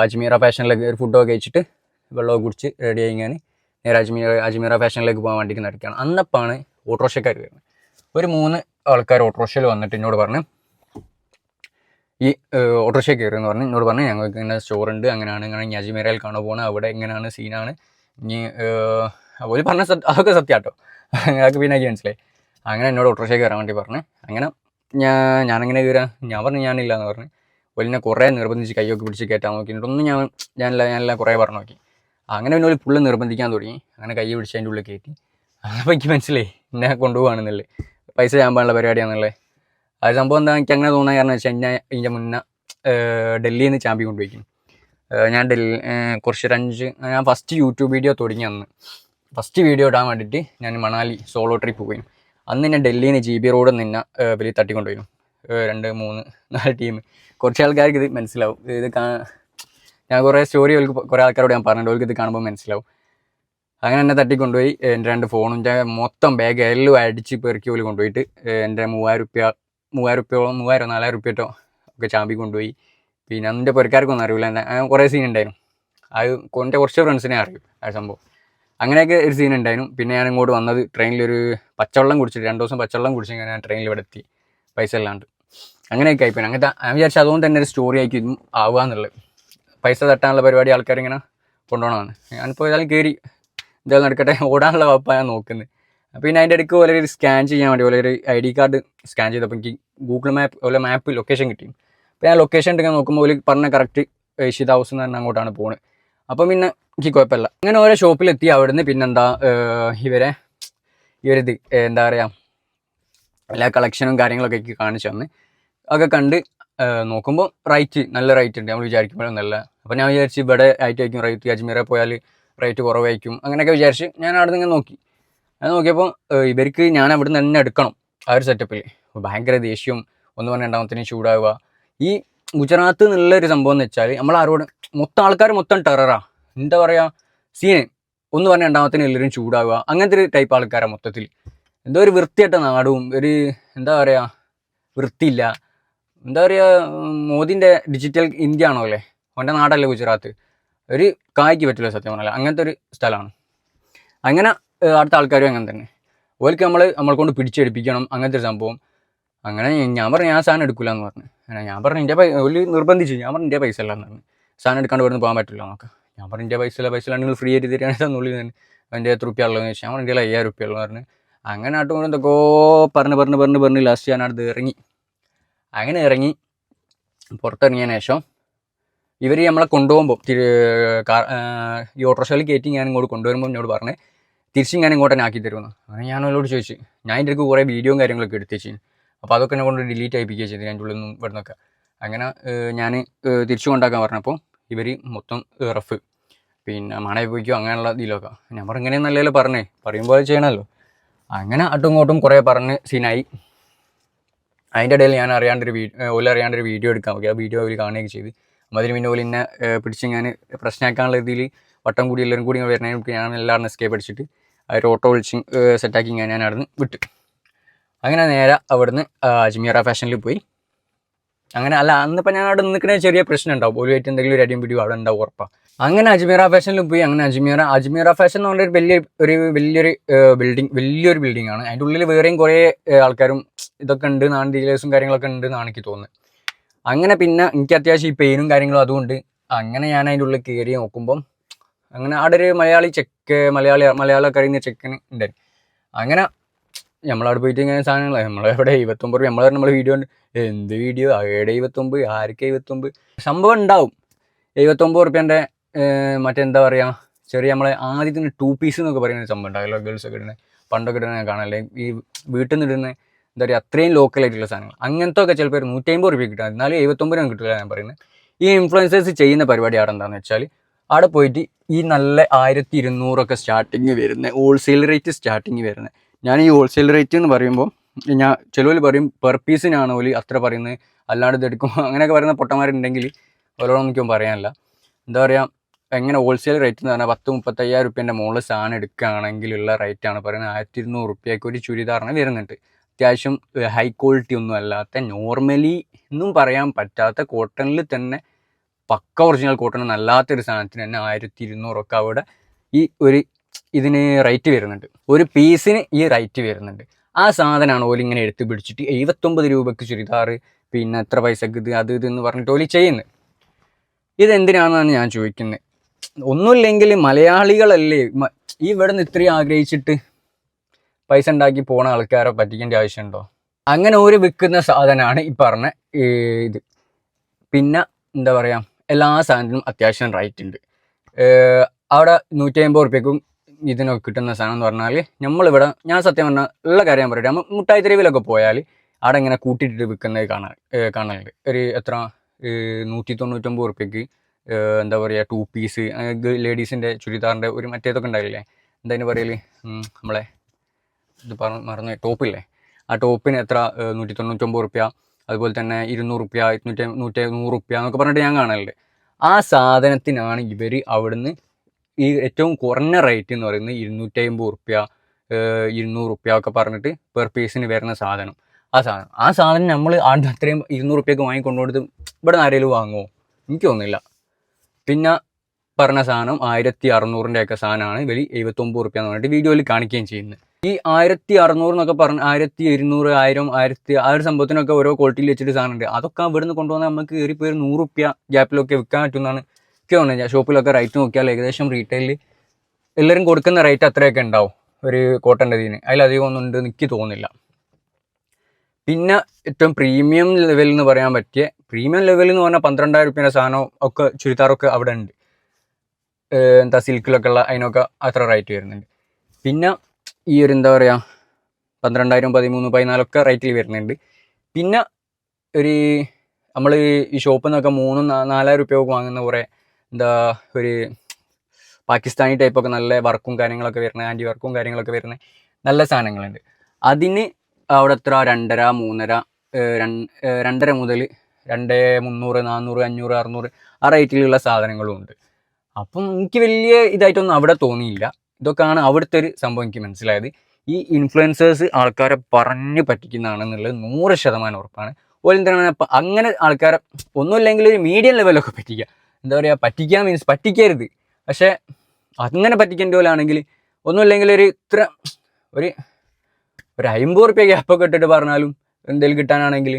അജ്മീറ ഫാഷനിലേക്ക് ഒരു ഫുഡൊക്കെ കഴിച്ചിട്ട് വെള്ളമൊക്കെ കുടിച്ച് റെഡി ആയി ഞാൻ നേരെ അജ്മീർ അജ്മീറ ഫാഷനിലേക്ക് പോകാൻ വേണ്ടി നടക്കുകയാണ്. അന്നപ്പാണ് ഓട്ടോറിക്ഷക്കാർ വരുന്നത്. ഒരു മൂന്ന് ആൾക്കാർ ഓട്ടോറിക്ഷയിൽ വന്നിട്ട് എന്നോട് പറഞ്ഞു ഈ ഓട്ടോറിക്ഷ കയറി എന്ന് പറഞ്ഞ് എന്നോട് പറഞ്ഞു ഞങ്ങൾക്ക് ഇങ്ങനെ സ്റ്റോറുണ്ട് അങ്ങനെയാണ് ഇങ്ങനെ അജ്മീറയിൽ കാണാൻ പോകണം അവിടെ എങ്ങനെയാണ് സീനാണ് ഇനി ഒരു പറഞ്ഞ അതൊക്കെ സത്യാട്ടോ ഞങ്ങൾക്ക് പിന്നെ മനസ്സിലായി. അങ്ങനെ എന്നോട് ഓട്ടോറിക്ഷ കയറാൻ വേണ്ടി പറഞ്ഞു അങ്ങനെ ഞാൻ ഞാനങ്ങനെ കയറാം ഞാൻ പറഞ്ഞു ഞാനില്ല എന്ന് പറഞ്ഞു ഒലിനെ കുറേ നിർബന്ധിച്ച് കൈയൊക്കെ പിടിച്ച് കയറ്റാൻ നോക്കിയിട്ടൊന്നും ഞാൻ ഞാനല്ല ഞാനില്ല കുറേ പറഞ്ഞു നോക്കി. അങ്ങനെ പിന്നെ ഒരു പുള്ളി നിർബന്ധിക്കാൻ തുടങ്ങി. അങ്ങനെ കൈ പിടിച്ച് അതിന്റെ ഉള്ളിൽ കയറ്റി. അപ്പോൾ എനിക്ക് മനസ്സിലായി എന്നെ കൊണ്ടുപോകാണെന്നുള്ളത് പൈസ ഞാൻ പാടുള്ള പരിപാടിയാണെന്നുള്ളത്. അത് സംഭവം എന്താ എനിക്ക് അങ്ങനെ തോന്നാൻ കാരണം വെച്ചാൽ ഞാൻ ഇതിന്റെ മുന്നേ ഡൽഹിയിൽ നിന്ന് ചാമ്പി കൊണ്ടുപോയിക്കും ഞാൻ ഡൽഹി കുറച്ച് അഞ്ച് ഞാൻ ഫസ്റ്റ് യൂട്യൂബ് വീഡിയോ തുടങ്ങി അന്ന്. ഫസ്റ്റ് വീഡിയോ ഇടാൻ വേണ്ടിയിട്ട് ഞാൻ മണാലി സോളോ ട്രിപ്പ് പോയി. അന്ന് ഞാൻ ഡൽഹിയിൽ നിന്ന് ജി ബി റോഡിൽ നിന്ന് വലിയ തട്ടിക്കൊണ്ടുപോയി. രണ്ട് മൂന്ന് നാല് ടീം കുറച്ച് ആൾക്കാർക്ക് ഇത് മനസ്സിലാവും. ഇത് ഞാൻ കുറേ സ്റ്റോറി കുറേ ആൾക്കാരോട് ഞാൻ പറഞ്ഞിട്ടുണ്ട്. അവർക്ക് ഇത് കാണുമ്പോൾ മനസ്സിലാവും. അങ്ങനെ എന്നെ തട്ടിക്കൊണ്ടുപോയി എന്റെ രണ്ട് ഫോണും ഞാൻ മൊത്തം ബാഗ് എല്ലാം അടിച്ച് പെറുക്കി പോലും കൊണ്ടുപോയിട്ട് എന്റെ മൂവായിരം റുപ്യ മൂവായിരം റുപ്യോളം മൂവായിരം നാലായിരം റുപ്യട്ടോ ഒക്കെ ചാമ്പി കൊണ്ടുപോയി. പിന്നെ എന്റെ പെരക്കാർക്കൊന്നും അറിയില്ല. അങ്ങനെ കുറേ സീൻ ഉണ്ടായിരുന്നു. അത് എന്റെ കുറച്ച് ഫ്രണ്ട്സിനെ അറിയും ആ സംഭവം. അങ്ങനെയൊക്കെ ഒരു സീൻ ഉണ്ടായിരുന്നു. പിന്നെ ഞാൻ ഇങ്ങോട്ട് വന്നത് ട്രെയിനിലൊരു പച്ചവെള്ളം കുടിച്ചിട്ട് രണ്ട് ദിവസം പച്ചവെള്ളം കുടിച്ച് ഞാൻ ട്രെയിനിൽ ഇവിടെ എത്തി പൈസ ഇല്ലാണ്ട് അങ്ങനെയൊക്കെ ആയിപ്പോയി. അങ്ങനത്തെ ഞാൻ വിചാരിച്ചു അതുകൊണ്ട് തന്നെ ഒരു സ്റ്റോറി ആയിരിക്കും ഇതും ആവുകയെന്നുള്ളത് പൈസ തട്ടാനുള്ള പരിപാടി ആൾക്കാർ ഇങ്ങനെ കൊണ്ടുപോകണമെന്ന് ഞാനിപ്പോൾ ഏതായാലും കയറി എന്തായാലും നടക്കട്ടെ. ഓടാനുള്ള വപ്പ ഞാൻ നോക്കുന്നത് പിന്നെ അതിന്റെ ഇടയ്ക്ക് പോലെ ഒരു സ്കാൻ ചെയ്യാൻ വേണ്ടി പോലെ ഒരു ഐ ഡി കാർഡ് സ്കാൻ ചെയ്തപ്പോൾ എനിക്ക് ഗൂഗിൾ മാപ്പ് പോലെ മാപ്പ് ലൊക്കേഷൻ കിട്ടി. അപ്പോൾ ഞാൻ ലൊക്കേഷൻ ഉണ്ടെങ്കിൽ നോക്കുമ്പോൾ ഒരു പറഞ്ഞ കറക്റ്റ് ഏഷ്യത ഹൗസ് എന്ന് പറഞ്ഞാൽ അങ്ങോട്ടാണ് പോകുന്നത് അപ്പം പിന്നെ എനിക്ക് കുഴപ്പമില്ല. അങ്ങനെ ഓരോ ഷോപ്പിലെത്തി നിന്ന് പിന്നെന്താ ഇവരെ ഇവരിത് എന്താ പറയുക എല്ലാ കളക്ഷനും കാര്യങ്ങളൊക്കെ എനിക്ക് കാണിച്ചു തന്ന്. ഒക്കെ കണ്ട് നോക്കുമ്പോൾ റൈറ്റ് നല്ല റൈറ്റ് ഉണ്ട്. നമ്മൾ വിചാരിക്കുമ്പോഴും നല്ല. അപ്പോൾ ഞാൻ വിചാരിച്ച് ഇവിടെ ആയിട്ട് വയ്ക്കും റൈറ്റ് അജ്മീറെ പോയാൽ റേറ്റ് കുറവായിരിക്കും. അങ്ങനെയൊക്കെ വിചാരിച്ച് ഞാൻ അവിടെ നിന്ന് നോക്കി. ഞാൻ നോക്കിയപ്പോൾ ഇവർക്ക് ഞാൻ അവിടെ നിന്ന് തന്നെ എടുക്കണം ആ ഒരു സെറ്റപ്പിൽ ഭയങ്കര ദേഷ്യം ഒന്ന് പറഞ്ഞ രണ്ടാമത്തിന് ചൂടാവുക. ഈ ഗുജറാത്ത് എന്നുള്ള ഒരു സംഭവം എന്ന് വെച്ചാൽ നമ്മൾ ആരോട് മൊത്തം ആൾക്കാർ മൊത്തം ടെററാ എന്താ പറയുക സീന് ഒന്ന് പറഞ്ഞ രണ്ടാമത്തിന് എല്ലാവരും ചൂടാവുക. അങ്ങനത്തെ ഒരു ടൈപ്പ് ആൾക്കാരാണ് മൊത്തത്തിൽ എന്തോ ഒരു വൃത്തിയായിട്ട നാടും ഒരു എന്താ പറയുക വൃത്തിയില്ല. എന്താ പറയുക മോദിന്റെ ഡിജിറ്റൽ ഇന്ത്യ ആണോ അല്ലേ? അവന്റെ നാടല്ലേ ഗുജറാത്ത്? ഒരു കായ്ക്ക് പറ്റില്ല സത്യം പറഞ്ഞാൽ അങ്ങനത്തെ ഒരു സ്ഥലമാണ്. അങ്ങനെ അടുത്ത ആൾക്കാരും അങ്ങനെ തന്നെ. ഓർക്ക് നമ്മൾ നമ്മളെ കൊണ്ട് പിടിച്ചെടുപ്പിക്കണം അങ്ങനത്തെ ഒരു സംഭവം. അങ്ങനെ ഞാൻ പറഞ്ഞു ഞാൻ സാധനം എടുക്കില്ല എന്ന് പറഞ്ഞു ഞാൻ പറഞ്ഞു എന്റെ പൈസ ഒരു നിർബന്ധിച്ചു. ഞാൻ പറഞ്ഞു എന്റെ പൈസ അല്ല എന്ന് പറഞ്ഞു. സാധനം എടുക്കാണ്ട് ഇവിടുന്ന് പോകാൻ പറ്റില്ല നമുക്ക്. ഞാൻ പറഞ്ഞു എന്റെ പൈസ ഇല്ല പൈസ ഇല്ല നിങ്ങൾ ഫ്രീ ആയിട്ട് തരികയാണെങ്കിൽ തന്നുള്ളിൽ നിന്ന് എന്റെ എത്ര റുപ്യ ഉള്ളതെന്ന് ചോദിച്ചാൽ ഞാൻ പറഞ്ഞു എന്റെ അയ്യായിരം റുപ്യ ഉള്ളതെന്ന് പറഞ്ഞു. അങ്ങനെ ആട്ടുകൊണ്ട് എന്തൊക്കെയോ പറഞ്ഞ് പറഞ്ഞ് പറഞ്ഞ് പറഞ്ഞ് ലാസ്റ്റ് ഞാൻ അടുത്ത് ഇറങ്ങി. അങ്ങനെ ഇറങ്ങി പുറത്തിറങ്ങിയതിന് ശേഷം ഇവർ നമ്മളെ കൊണ്ടുപോകുമ്പോൾ ഈ ഓട്ടോറിക്ഷയിൽ കയറ്റി ഞാൻ ഇങ്ങോട്ട് കൊണ്ടുവരുമ്പോൾ എന്നോട് പറഞ്ഞ് തിരിച്ച് ഞാൻ ഇങ്ങോട്ട് തന്നെ ആക്കി തരുമെന്ന്. അങ്ങനെ ഞാൻ അവരോട് ചോദിച്ചു ഞാൻ എന്റെ അടുത്ത് കുറേ വീഡിയോയും കാര്യങ്ങളൊക്കെ എടുത്തേച്ചു അപ്പോൾ അതൊക്കെ എന്നെ കൊണ്ട് ഡിലീറ്റ് ആയിപ്പിക്കുക ചെയ്തു ഞാൻ ഉള്ളിൽ നിന്നും അങ്ങനെ ഞാൻ തിരിച്ചു കൊണ്ടാക്കാൻ പറഞ്ഞപ്പോൾ ഇവർ മൊത്തം റഫ്. പിന്നെ മണയിൽ പോയിക്കോ അങ്ങനെയുള്ള ഇതിലൊക്കെ. ഞാൻ പറഞ്ഞു നല്ലതല്ലേ പറഞ്ഞേ പറയുമ്പോൾ ചെയ്യണമല്ലോ. അങ്ങനെ അട്ടും ഇങ്ങോട്ടും കുറേ പറഞ്ഞ് സീനായി അതിന്റെ ഇടയിൽ ഞാൻ അറിയാണ്ടൊരു വീഡിയോ ഓല അറിയാണ്ടൊരു വീഡിയോ എടുക്കാൻ നോക്കി ആ വീഡിയോ അവർ കാണുകയൊക്കെ ചെയ്ത്. അപ്പോൾ അതിന് പിന്നെ ഓലിനെ പിടിച്ച് ഞാൻ പ്രശ്നമാക്കാനുള്ള രീതിയിൽ വട്ടം കൂടി എല്ലാവരും കൂടി വരുന്നതിന് ഞാൻ എല്ലാവരും എസ്കേപ്പ് അടിച്ചിട്ട് അവർ ഓട്ടോ വിളിച്ച് സെറ്റാക്കി ഞാൻ ഞാൻ അവിടുന്ന് വിട്ടു. അങ്ങനെ നേരെ അവിടുന്ന് അജ്മീറ ഫാഷനിൽ പോയി. അങ്ങനെ അല്ല അന്നിപ്പോൾ ഞാൻ അവിടെ നിൽക്കുന്ന ചെറിയ പ്രശ്നം ഉണ്ടാവും. ഒരുമായിട്ട് എന്തെങ്കിലും ഒരു അടിയും പിടിയും അവിടെ ഉണ്ടാവും ഉറപ്പാണ് അങ്ങനെ അജ്മീറ ഫാഷനിൽ പോയി. അങ്ങനെ അജ്മീറ അജ്മീറ ഫാഷൻ എന്ന് പറഞ്ഞൊരു വലിയ ഒരു വലിയൊരു ബിൽഡിംഗ് വലിയൊരു ബിൽഡിംഗ് ആണ്. അതിന്റെ ഉള്ളിൽ വേറെയും കുറേ ആൾക്കാരും ഇതൊക്കെ ഉണ്ട് നാണ് ഡീലേഴ്സും കാര്യങ്ങളൊക്കെ ഉണ്ട് എന്നാണ് എനിക്ക് തോന്നുന്നത്. അങ്ങനെ പിന്നെ എനിക്ക് അത്യാവശ്യം ഈ പെയിനും കാര്യങ്ങളും അതുകൊണ്ട് അങ്ങനെ ഞാൻ അതിന്റെ ഉള്ളിൽ കയറി നോക്കുമ്പം അങ്ങനെ അവിടെ ഒരു മലയാളി ചെക്ക് മലയാളി മലയാളമൊക്കെ അറിയുന്ന ചെക്കന് ഉണ്ടായിരുന്നു അങ്ങനെ നമ്മളവിടെ പോയിട്ട് ഇങ്ങനെ സാധനങ്ങളെ നമ്മളെവിടെ എഴുപത്തൊമ്പത് രൂപ നമ്മളെ നമ്മൾ വീഡിയോ ഉണ്ട് എന്ത് വീഡിയോ അവിടെ എഴുപത്തൊമ്പത് ആർക്ക് എഴുപത്തൊമ്പത് സംഭവം ഉണ്ടാവും. എഴുപത്തൊമ്പത് റുപ്യന്റെ മറ്റെന്താ പറയുക ചെറിയ നമ്മളെ ആദ്യത്തിന് ടു പീസ് എന്നൊക്കെ പറയുന്ന സംഭവം ഉണ്ടാവില്ല ഗേൾസൊക്കെ ഇടുന്നത് പണ്ടൊക്കെ ഇടുന്ന കാണാല്ലേ ഈ വീട്ടിൽ നിന്ന് ഇടുന്ന എന്താ പറയുക അത്രയും ലോക്കൽ ആയിട്ടുള്ള സാധനങ്ങൾ. അങ്ങനത്തെ ഒക്കെ ചിലപ്പോൾ ഒരു നൂറ്റമ്പത് റുപ്യ കിട്ടുക എന്നാലും എഴുപത്തൊമ്പതിനും കിട്ടില്ല ഞാൻ പറയുന്നത് ഈ ഇൻഫ്ലുവൻസേഴ്സ് ചെയ്യുന്ന പരിപാടി അവിടെ എന്താണെന്ന് വെച്ചാൽ അവിടെ പോയിട്ട് ഈ നല്ല ആയിരത്തി ഇരുന്നൂറൊക്കെ സ്റ്റാർട്ടിങ് വരുന്നത് ഹോൾസെയിൽ റേറ്റ് സ്റ്റാർട്ടിങ് വരുന്നത് ഞാൻ ഈ ഹോൾസെയിൽ റേറ്റ് എന്ന് പറയുമ്പോൾ ഞാൻ ചിലവർ പറയും പെർ പീസിനാണ് ഓൽ? അത്ര പറയുന്നത്. അല്ലാണ്ട് ഇതെടുക്കും അങ്ങനെയൊക്കെ പറയുന്ന പൊട്ടന്മാരുണ്ടെങ്കിൽ ഓരോ എനിക്കും പറയാനില്ല. എന്താ പറയുക എങ്ങനെ ഹോൾസെയിൽ റേറ്റ് എന്ന് പറഞ്ഞാൽ പത്ത് മുപ്പത്തയ്യായിരം റുപ്യേന്റെ മുകളിൽ സാധനം എടുക്കുകയാണെങ്കിലുള്ള റേറ്റാണ് പറയുന്നത്. ആയിരത്തി ഇരുന്നൂറ് റുപ്യക്ക് ഒരു ചുരിദാറിന് വരുന്നുണ്ട് അത്യാവശ്യം ഹൈ ക്വാളിറ്റി ഒന്നും അല്ലാത്ത നോർമലി എന്നും പറയാൻ പറ്റാത്ത കോട്ടണിൽ തന്നെ പക്ക ഒറിജിനൽ കോട്ടൺ അല്ലാത്തൊരു സാധനത്തിന് തന്നെ ആയിരത്തി ഇരുന്നൂറൊക്കെ അവിടെ ഈ ഒരു ഇതിന് റേറ്റ് വരുന്നുണ്ട്. ഒരു പീസിന് ഈ റേറ്റ് വരുന്നുണ്ട്. ആ സാധനമാണ് ഓലിങ്ങനെ എടുത്ത് പിടിച്ചിട്ട് എഴുപത്തൊമ്പത് രൂപയ്ക്ക് ചുരിദാർ പിന്നെ എത്ര പൈസക്ക് ഇത് അത് ഇതെന്ന് പറഞ്ഞിട്ട് ഓലി ചെയ്യുന്നത്. ഇതെന്തിനാണെന്നാണ് ഞാൻ ചോദിക്കുന്നത്. ഒന്നുമില്ലെങ്കിൽ മലയാളികളല്ലേ ഈ ഇവിടെ നിന്ന് ഇത്രയും ആഗ്രഹിച്ചിട്ട് പൈസ ഉണ്ടാക്കി പോണ ആൾക്കാരെ പറ്റിക്കേണ്ട ആവശ്യമുണ്ടോ? അങ്ങനെ ഒരു വിൽക്കുന്ന സാധനമാണ് ഈ പറഞ്ഞ ഇത്. പിന്നെ എന്താ പറയുക എല്ലാ സാധനത്തിനും അത്യാവശ്യം റൈറ്റ് ഉണ്ട്. അവിടെ നൂറ്റി അമ്പത് റുപ്യക്കും ഇതിനൊക്കെ കിട്ടുന്ന സാധനം എന്ന് പറഞ്ഞാൽ നമ്മളിവിടെ ഞാൻ സത്യം പറഞ്ഞാൽ ഉള്ള കാര്യം ഞാൻ പറയട്ടെ. നമ്മൾ മുട്ടായി തെരുവിലൊക്കെ പോയാൽ അവിടെ ഇങ്ങനെ കൂട്ടിയിട്ട് വിൽക്കുന്നത് കാണാൻ കാണാനുണ്ട്. ഒരു എത്ര നൂറ്റി തൊണ്ണൂറ്റൊമ്പത് റുപ്യക്ക് എന്താ പറയുക ടു പീസ് ലേഡീസിന്റെ ചുരിദാറിന്റെ ഒരു മറ്റേതൊക്കെ ഉണ്ടാകില്ലേ എന്താ പറയൽ? നമ്മളെ ഇത് പറഞ്ഞു മറന്നു ടോപ്പില്ലേ? ആ ടോപ്പിന് എത്ര നൂറ്റി തൊണ്ണൂറ്റൊമ്പത് റുപ്യ അതുപോലെ തന്നെ ഇരുന്നൂറ് റുപ്യ ഇരുന്നൂറ്റി നൂറ്റി നൂറ് റുപ്യ എന്നൊക്കെ പറഞ്ഞിട്ട് ഞാൻ കാണലുണ്ട്. ആ സാധനത്തിനാണ് ഇവർ അവിടുന്ന് ഈ ഏറ്റവും കുറഞ്ഞ റേറ്റ് എന്ന് പറയുന്നത് ഇരുന്നൂറ്റി അമ്പത് റുപ്യ ഇരുന്നൂറ് റുപ്യ ഒക്കെ പറഞ്ഞിട്ട് പെർ പീസിന് വരുന്ന സാധനം. ആ സാധനം ആ സാധനം നമ്മൾ ആണ്ട് അത്രയും ഇരുന്നൂറ് റുപ്യക്ക് വാങ്ങി കൊണ്ടുകൊടുത്ത് ഇവിടെ ആരെങ്കിലും വാങ്ങുമോ എനിക്ക് തോന്നുന്നില്ല. പിന്നെ പറഞ്ഞ സാധനം ആയിരത്തി അറുന്നൂറിന്റെയൊക്കെ സാധനമാണ് ഇവർ എഴുപത്തൊമ്പത് റുപ്യ എന്ന് പറഞ്ഞിട്ട് വീഡിയോയിൽ കാണിക്കുകയും ചെയ്യുന്നത്. ഈ ആയിരത്തി അറുന്നൂറ് എന്നൊക്കെ പറഞ്ഞ് ആയിരത്തി ഇരുന്നൂറ് ആയിരം ആയിരത്തി ആ ഒരു സംഭവത്തിനൊക്കെ ഓരോ ക്വാളിറ്റിയിൽ വെച്ചിട്ട് സാധനമുണ്ട് അതൊക്കെ ഇവിടുന്ന് കൊണ്ടുവന്നാൽ നമുക്ക് കയറിപ്പോയി ഒരു നൂറ് റുപ്യ ഗ്യാപ്പിലൊക്കെ വിൽക്കാൻ പറ്റുമെന്നാണ് എനിക്ക് തോന്നുന്നത്. ഷോപ്പിലൊക്കെ റേറ്റ് നോക്കിയാൽ ഏകദേശം റീറ്റെയിൽ എല്ലാവരും കൊടുക്കുന്ന റേറ്റ് അത്രയൊക്കെ ഉണ്ടാവും ഒരു കോട്ടന്റെ ഇതിന്. അതിലധികം ഒന്നും ഉണ്ട് എനിക്ക് തോന്നുന്നില്ല. പിന്നെ ഏറ്റവും പ്രീമിയം ലെവൽ എന്ന് പറയാൻ പറ്റിയ പ്രീമിയം ലെവൽ എന്ന് പറഞ്ഞാൽ പന്ത്രണ്ടായിരം റുപ്യേന്റെ സാധനം ഒക്കെ ചുരിദാറൊക്കെ അവിടെ ഉണ്ട് എന്താ സിൽക്കിലൊക്കെ ഉള്ള അതിനൊക്കെ അത്ര റേറ്റ് വരുന്നുണ്ട്. പിന്നെ ഈ ഒരു എന്താ പറയുക പന്ത്രണ്ടായിരം പതിമൂന്ന് പതിനാലൊക്കെ റേറ്റിൽ വരുന്നുണ്ട്. പിന്നെ ഒരു നമ്മൾ ഈ ഷോപ്പിൽ നിന്നൊക്കെ മൂന്നും നാലായിരം രൂപയൊക്കെ വാങ്ങുന്ന കുറേ എന്താ ഒരു പാകിസ്ഥാനി ടൈപ്പൊക്കെ നല്ല വർക്കും കാര്യങ്ങളൊക്കെ വരുന്ന ആന്റി വർക്കും കാര്യങ്ങളൊക്കെ വരുന്ന നല്ല സാധനങ്ങളുണ്ട്. അതിന് അവിടെ എത്ര? രണ്ടര മൂന്നര രണ്ടര മുതൽ രണ്ട് മുന്നൂറ് നാന്നൂറ് അഞ്ഞൂറ് അറുന്നൂറ് ആ റേറ്റിലുള്ള സാധനങ്ങളും ഉണ്ട്. അപ്പം എനിക്ക് വലിയ ഇതായിട്ടൊന്നും അവിടെ തോന്നിയില്ല. ഇതൊക്കെയാണ് അവിടുത്തെ ഒരു സംഭവം എനിക്ക് മനസ്സിലായത്. ഈ ഇൻഫ്ലുവൻസേഴ്സ് ആൾക്കാരെ പറഞ്ഞ് പറ്റിക്കുന്നതാണെന്നുള്ളത് നൂറ് ശതമാനം ഉറപ്പാണ്. ഓരോ തന്നെ അങ്ങനെ ആൾക്കാരെ ഒന്നുമില്ലെങ്കിൽ ഒരു മീഡിയം ലെവലൊക്കെ പറ്റിക്കുക. എന്താ പറയുക പറ്റിക്കുക മീൻസ് പറ്റിക്കരുത്. പക്ഷേ അങ്ങനെ പറ്റിക്കേണ്ട പോലാണെങ്കിൽ ഒന്നുമില്ലെങ്കിൽ ഒരു ഇത്ര ഒരു ഒരു അമ്പത് റുപ്യ ഗ്യാപ്പൊക്കെ ഇട്ടിട്ട് പറഞ്ഞാലും എന്തെങ്കിലും കിട്ടാനാണെങ്കിൽ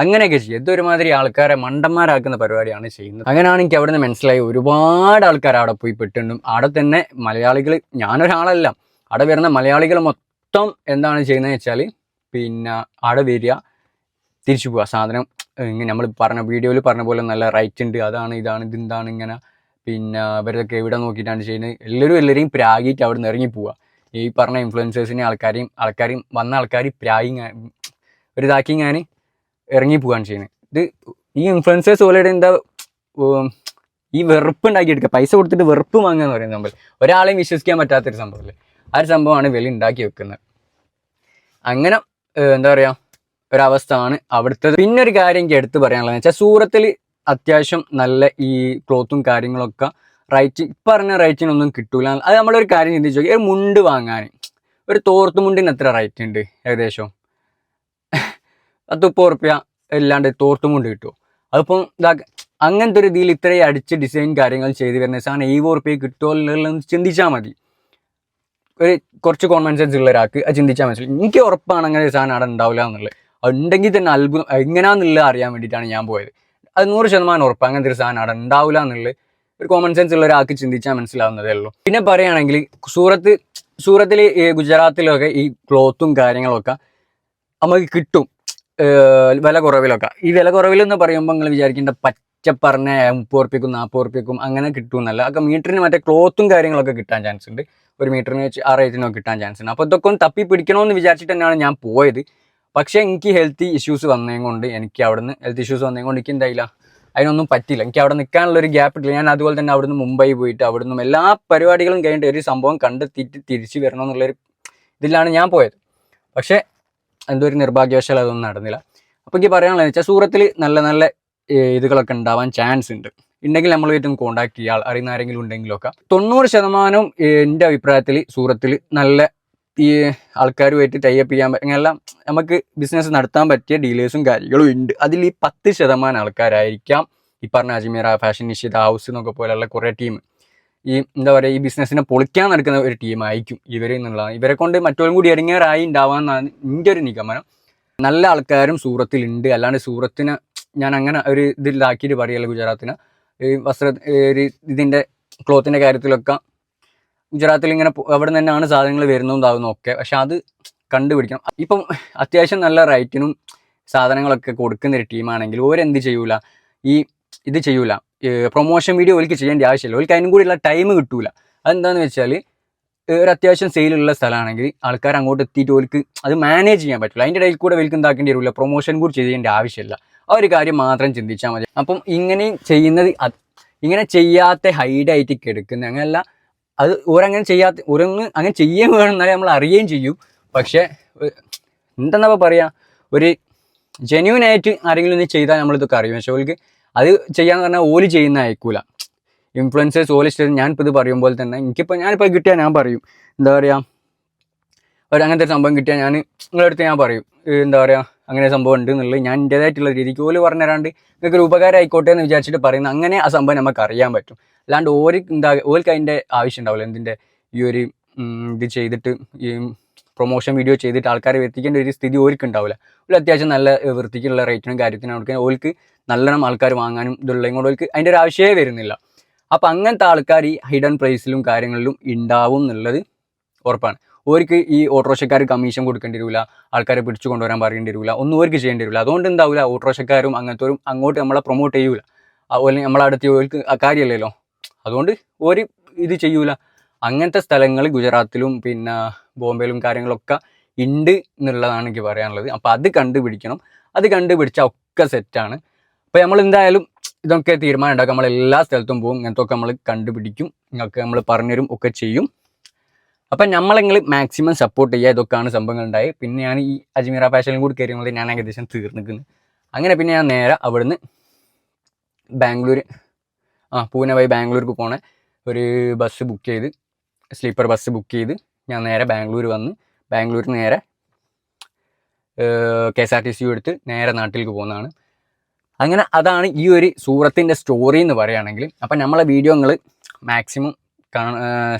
അങ്ങനെയൊക്കെ ചെയ്യും ഇതൊരുമാതിരി ആൾക്കാരെ മണ്ടന്മാരാക്കുന്ന പരിപാടിയാണ് ചെയ്യുന്നത്. അങ്ങനെയാണ് എനിക്ക് അവിടെ നിന്ന് മനസ്സിലായി ഒരുപാട് ആൾക്കാർ അവിടെ പോയി പെട്ടിട്ടുണ്ടും. അവിടെ തന്നെ മലയാളികൾ ഞാനൊരാളല്ല. അവിടെ വരുന്ന മലയാളികൾ മൊത്തം എന്താണ് ചെയ്യുന്നത് വെച്ചാൽ പിന്നെ അവിടെ വരിക തിരിച്ചു പോവുക. സാധനം ഇങ്ങനെ നമ്മൾ പറഞ്ഞ വീഡിയോയിൽ പറഞ്ഞ പോലെ നല്ല റൈറ്റ് ഉണ്ട്. അതാണ് ഇതാണ് ഇതെന്താണ് ഇങ്ങനെ. പിന്നെ അവരൊക്കെ എവിടെ നോക്കിയിട്ടാണ് ചെയ്യുന്നത്? എല്ലാവരും എല്ലാവരെയും പ്രാഗിയിട്ട് അവിടെ നിന്ന് ഇറങ്ങി പോവുക. ഈ പറഞ്ഞ ഇൻഫ്ലുവൻസേഴ്സിനെ ആൾക്കാരെയും ആൾക്കാരെയും വന്ന ആൾക്കാർ പ്രായി ഒരു ഇതാക്കി ഞാൻ ഇറങ്ങി പോവുകയാണ് ചെയ്യുന്നത്. ഇത് ഈ ഇൻഫ്ലുവൻസേഴ്സ് ഓൾറെഡി എന്താ ഈ വെറുപ്പ് ഉണ്ടാക്കിയെടുക്കുക. പൈസ കൊടുത്തിട്ട് വെറുപ്പ് വാങ്ങുക എന്ന് പറയുന്ന സംഭവം. ഒരാളെയും വിശ്വസിക്കാൻ പറ്റാത്തൊരു സംഭവമല്ലേ ആ ഒരു സംഭവമാണ് വെളി ഉണ്ടാക്കി വെക്കുന്നത്. അങ്ങനെ എന്താ പറയുക ഒരവസ്ഥ ആണ് അവിടുത്തെ പിന്നെ ഒരു കാര്യം എനിക്ക് എടുത്ത് പറയാനുള്ളത് വെച്ചാൽ സൂറത്തിൽ അത്യാവശ്യം നല്ല ഈ ക്ലോത്തും കാര്യങ്ങളൊക്കെ റൈറ്റ് പറഞ്ഞ റൈറ്റിനൊന്നും കിട്ടൂല. അത് നമ്മളൊരു കാര്യം ചിന്തിച്ചു നോക്കി ഒരു മുണ്ട് വാങ്ങാൻ ഒരു തോർത്ത് മുണ്ടിന് എത്ര റൈറ്റ് ഉണ്ട് ഏകദേശം? പത്ത് മുപ്പത് റുപ്യ ഇല്ലാണ്ട് തോർത്തും കൊണ്ട് കിട്ടുമോ അതിപ്പം അങ്ങനത്തെ ഒരു രീതിയിൽ ഇത്രയും അടിച്ച് ഡിസൈൻ കാര്യങ്ങൾ ചെയ്ത് വരുന്ന സാധനം ഈ റുപ്യ കിട്ടുമോ എന്നുള്ളത് ചിന്തിച്ചാൽ മതി. ഒരു കുറച്ച് കോമൺ സെൻസ് ഉള്ള ഒരാൾക്ക് അത് ചിന്തിച്ചാൽ മനസ്സിലായി എനിക്ക് ഉറപ്പാണ് അങ്ങനെ ഒരു സാധനം അവിടെ ഉണ്ടാവില്ല എന്നുള്ളത്. ഉണ്ടെങ്കിൽ തന്നെ അത്ഭുതം എങ്ങനെയാണെന്നുള്ളത് അറിയാൻ വേണ്ടിയിട്ടാണ് ഞാൻ പോയത്. അത് നൂറ് ശതമാനം ഉറപ്പ് അങ്ങനത്തെ ഒരു സാധനം അവിടെ ഉണ്ടാവില്ല എന്നുള്ളത്. ഒരു കോമൺ സെൻസ് ഉള്ള ഒരാൾക്ക് ചിന്തിച്ചാൽ മനസ്സിലാവുന്നതേ ഉള്ളൂ. പിന്നെ പറയുകയാണെങ്കിൽ സൂറത്ത് സൂറത്തിൽ ഗുജറാത്തിലൊക്കെ ഈ ക്ലോത്തും കാര്യങ്ങളൊക്കെ നമുക്ക് കിട്ടും. വില കുറവിലൊക്കെ. ഈ വില കുറവിലെന്ന് പറയുമ്പോൾ നിങ്ങൾ വിചാരിക്കേണ്ട പച്ച പറഞ്ഞ മുപ്പത് ഉറപ്പിക്കും നാൽപ്പത് ഉറപ്പിക്കും അങ്ങനെ കിട്ടുമെന്നല്ല ഒക്കെ മീറ്ററിന് മറ്റേ ക്ലോത്തും കാര്യങ്ങളൊക്കെ കിട്ടാൻ ചാൻസ് ഉണ്ട്. ഒരു മീറ്ററിന് വെച്ച് ആ റേറ്റിനൊക്കെ കിട്ടാൻ ചാൻസ് ഉണ്ട്. അപ്പോൾ ഇതൊക്കെ ഒന്ന് തപ്പി പിടിക്കണമെന്ന് വിചാരിച്ചിട്ട് തന്നെയാണ് ഞാൻ പോയത്. പക്ഷേ എനിക്ക് ഹെൽത്ത് ഇഷ്യൂസ് വന്നതും കൊണ്ട് എനിക്ക് അവിടുന്ന് ഹെൽത്ത് ഇഷ്യൂസ് വന്നതും കൊണ്ട് എനിക്ക് എന്തായില്ല? അതിനൊന്നും പറ്റില്ല എനിക്ക് അവിടെ നിൽക്കാനുള്ള ഒരു ഗ്യാപ്പ് ഇല്ല ഞാൻ അതുപോലെ തന്നെ അവിടുന്ന് മുംബൈ പോയിട്ട് അവിടുന്ന് എല്ലാ പരിപാടികളും കഴിഞ്ഞിട്ട് ഒരു സംഭവം കണ്ടെത്തിയിട്ട് തിരിച്ച് വരണം എന്നുള്ളൊരു ഇതിലാണ് ഞാൻ പോയത്. പക്ഷേ എന്തോ ഒരു നിർഭാഗ്യവശാൽ അതൊന്നും നടന്നില്ല. അപ്പോൾ എനിക്ക് പറയാനുള്ളത് വെച്ചാൽ സൂറത്തിൽ നല്ല നല്ല ഇതുകളൊക്കെ ഉണ്ടാവാൻ ചാൻസ് ഉണ്ട്. ഉണ്ടെങ്കിൽ നമ്മളുമായിട്ടും കോൺടാക്ട് ചെയ്യുക ആൾ- അറിയുന്ന ആരെങ്കിലും ഉണ്ടെങ്കിലൊക്കെ തൊണ്ണൂറ് ശതമാനം എന്റെ അഭിപ്രായത്തിൽ സൂറത്തിൽ നല്ല ഈ ആൾക്കാരുമായിട്ട് ടൈപ്പ് ചെയ്യാൻ അങ്ങനെല്ലാം നമുക്ക് ബിസിനസ് നടത്താൻ പറ്റിയ ഡീലേഴ്സും കാര്യങ്ങളും ഉണ്ട്. അതിൽ ഈ പത്ത് ശതമാനം ആൾക്കാരായിരിക്കാം ഈ പറഞ്ഞ അജ്മീർ ഫാഷൻ നിഷിത ഹൗസ് എന്നൊക്കെ പോലെയുള്ള കുറേ ടീം ഈ എന്താ പറയുക ഈ ബിസിനസ്സിനെ പൊളിക്കാൻ നടക്കുന്ന ഒരു ടീമായിരിക്കും ഇവർ എന്നുള്ളതാണ് ഇവരെ കൊണ്ട് മറ്റോരും കൂടി ഇറങ്ങിയവരായി ഉണ്ടാവാമെന്നാണ് എന്റെ ഒരു നിഗമനം. നല്ല ആൾക്കാരും സൂറത്തിലുണ്ട്. അല്ലാണ്ട് സൂറത്തിന് ഞാൻ അങ്ങനെ ഒരു ഇതിലാക്കിയിട്ട് പറയല്ല ഗുജറാത്തിന്. ഈ വസ്ത്ര ഒരു ഇതിന്റെ ക്ലോത്തിന്റെ കാര്യത്തിലൊക്കെ ഗുജറാത്തിൽ ഇങ്ങനെ അവിടെ നിന്ന് തന്നെയാണ് സാധനങ്ങൾ വരുന്നതും ഒക്കെ. പക്ഷെ അത് കണ്ടുപിടിക്കണം. ഇപ്പം അത്യാവശ്യം നല്ല റൈറ്റിനും സാധനങ്ങളൊക്കെ കൊടുക്കുന്ന ഒരു ടീമാണെങ്കിൽ ഓരെന്ത് ചെയ്യൂല? ഈ ഇത് ചെയ്യൂല. പ്രൊമോഷൻ വീഡിയോ ഓൽക്ക് ചെയ്യേണ്ട ആവശ്യമില്ല. ഓൽക്ക് അതിനും കൂടിയുള്ള ടൈം കിട്ടൂല. അതെന്താന്ന് വെച്ചാൽ ഒരു അത്യാവശ്യം സെയിലുള്ള സ്ഥലമാണെങ്കിൽ ആൾക്കാർ അങ്ങോട്ട് എത്തിയിട്ട് ഓൽക്ക് അത് മാനേജ് ചെയ്യാൻ പറ്റില്ല അതിന്റെ ഇടയിൽ കൂടെ വലിക്കും എന്താക്കേണ്ടി വരില്ല പ്രൊമോഷൻ കൂടി ചെയ്യേണ്ട ആവശ്യമില്ല. ആ ഒരു കാര്യം മാത്രം ചിന്തിച്ചാൽ മതി. അപ്പം ഇങ്ങനെ ചെയ്യുന്നത് ഇങ്ങനെ ചെയ്യാത്ത ഹൈഡായിട്ട് കിടക്കുന്ന അങ്ങനെയല്ല അത് ഓരങ്ങനെ ചെയ്യാത്ത ഓരോന്ന് അങ്ങനെ ചെയ്യാൻ വേണമെന്നാലേ നമ്മൾ അറിയുകയും ചെയ്യും. പക്ഷേ എന്താണെന്നപ്പോൾ പറയുക ഒരു ജെന്യൂനായിട്ട് ആരെങ്കിലും ഒന്ന് ചെയ്താൽ നമ്മളിതൊക്കെ അറിയും. പക്ഷേ ഓൾക്ക് അത് ചെയ്യാന്ന് പറഞ്ഞാൽ ഓൽ ചെയ്യുന്ന അയക്കൂല ഇൻഫ്ലുവൻസേഴ്സ് ഓൽ ഇഷ്ടം ഞാനിപ്പോൾ ഇത് പറയുമ്പോൾ തന്നെ എനിക്കിപ്പോൾ ഞാനിപ്പോൾ കിട്ടിയാൽ ഞാൻ പറയും. എന്താ പറയുക ഒരു അങ്ങനത്തെ ഒരു സംഭവം കിട്ടിയാൽ ഞാൻ നിങ്ങളുടെ അടുത്ത് ഞാൻ പറയും. എന്താ പറയുക അങ്ങനെ സംഭവം ഉണ്ട് എന്നുള്ളത് ഞാൻ എന്റേതായിട്ടുള്ള രീതിക്ക് ഓൽ പറഞ്ഞു തരാണ്ട് നിങ്ങൾക്ക് ഒരു ഉപകാരം ആയിക്കോട്ടെ എന്ന് വിചാരിച്ചിട്ട് പറയുന്ന അങ്ങനെ ആ സംഭവം നമുക്ക് അറിയാൻ പറ്റും. അല്ലാണ്ട് ഓര് എന്താ ഓർക്ക് അതിന്റെ ആവശ്യം ഉണ്ടാവില്ല. എന്തിന്റെ ഈ ഒരു ഇത് ചെയ്തിട്ട് ഈ പ്രൊമോഷൻ വീഡിയോ ചെയ്തിട്ട് ആൾക്കാരെ എത്തിക്കേണ്ട ഒരു സ്ഥിതി ഓർക്ക് ഉണ്ടാവില്ല ഒരു അത്യാവശ്യം നല്ല വൃത്തിക്കുള്ള റേറ്റിനും കാര്യത്തിനും അവർക്ക് ഓർക്ക് നല്ലോണം ആൾക്കാർ വാങ്ങാനും ഇതുള്ളതും കൊണ്ട് ഓർക്ക് അതിന്റെ ഒരു ആവശ്യമേ വരുന്നില്ല. അപ്പം അങ്ങനത്തെ ആൾക്കാർ ഈ ഹിഡൻ പ്രൈസിലും കാര്യങ്ങളിലും ഉണ്ടാവും എന്നുള്ളത് ഉറപ്പാണ്. ഓർക്ക് ഈ ഓട്ടോറിക്ഷക്കാർ കമ്മീഷൻ കൊടുക്കേണ്ടി വരില്ല ആൾക്കാരെ പിടിച്ചു കൊണ്ടുവരാൻ പറയേണ്ടി വരില്ല ഒന്നും ഓർക്ക് ചെയ്യേണ്ടി വരില്ല അതുകൊണ്ട് എന്താവില്ല ഓട്ടോറിക്ഷക്കാരും അങ്ങനത്തെ അങ്ങോട്ട് നമ്മളെ പ്രൊമോട്ട് ചെയ്യൂല. അതുപോലെ നമ്മളെ അടുത്ത് ഓർക്ക് കാര്യമല്ലല്ലോ അതുകൊണ്ട് ഒരു ഇത് ചെയ്യൂല. അങ്ങനത്തെ സ്ഥലങ്ങൾ ഗുജറാത്തിലും പിന്നെ ബോംബെയിലും കാര്യങ്ങളൊക്കെ ഉണ്ട് എന്നുള്ളതാണ് എനിക്ക് പറയാനുള്ളത്. അപ്പോൾ അത് കണ്ടുപിടിക്കണം. അത് കണ്ടുപിടിച്ചാൽ ഒക്കെ സെറ്റാണ് അപ്പോൾ നമ്മൾ എന്തായാലും ഇതൊക്കെ തീരുമാനം ഉണ്ടാക്കും. നമ്മൾ എല്ലാ സ്ഥലത്തും പോകും ഇങ്ങനത്തെ ഒക്കെ നമ്മൾ കണ്ടുപിടിക്കും. നിങ്ങൾക്ക് നമ്മൾ പറഞ്ഞുതരും ഒക്കെ ചെയ്യും. അപ്പം നമ്മളെങ്കിൽ മാക്സിമം സപ്പോർട്ട് ചെയ്യുക ഇതൊക്കെയാണ് സംഭവങ്ങൾ ഉണ്ടായത് പിന്നെ ഞാൻ ഈ അജ്മീറ ഫാഷനിലും കൂടി കയറിയത് ഞാൻ ഏകദേശം തീർന്നിക്കുന്നു അങ്ങനെ പിന്നെ ഞാൻ നേരെ അവിടുന്ന് ബാംഗ്ലൂർ ആ പൂനെ വഴി ബാംഗ്ലൂർക്ക് പോണ. ഒരു ബസ് ബുക്ക് ചെയ്ത് സ്ലീപ്പർ ബസ് ബുക്ക് ചെയ്ത് ഞാൻ നേരെ ബാംഗ്ലൂർ വന്ന് ബാംഗ്ലൂരിൽ നേരെ K S R T C എടുത്ത് നേരെ നാട്ടിലേക്ക് പോകുന്നതാണ്. അങ്ങനെ അതാണ് ഈ ഒരു സൂറത്തിന്റെ സ്റ്റോറി എന്ന് പറയുകയാണെങ്കിൽ അപ്പം നമ്മളെ വീഡിയോ നിങ്ങൾ മാക്സിമം കാണാൻ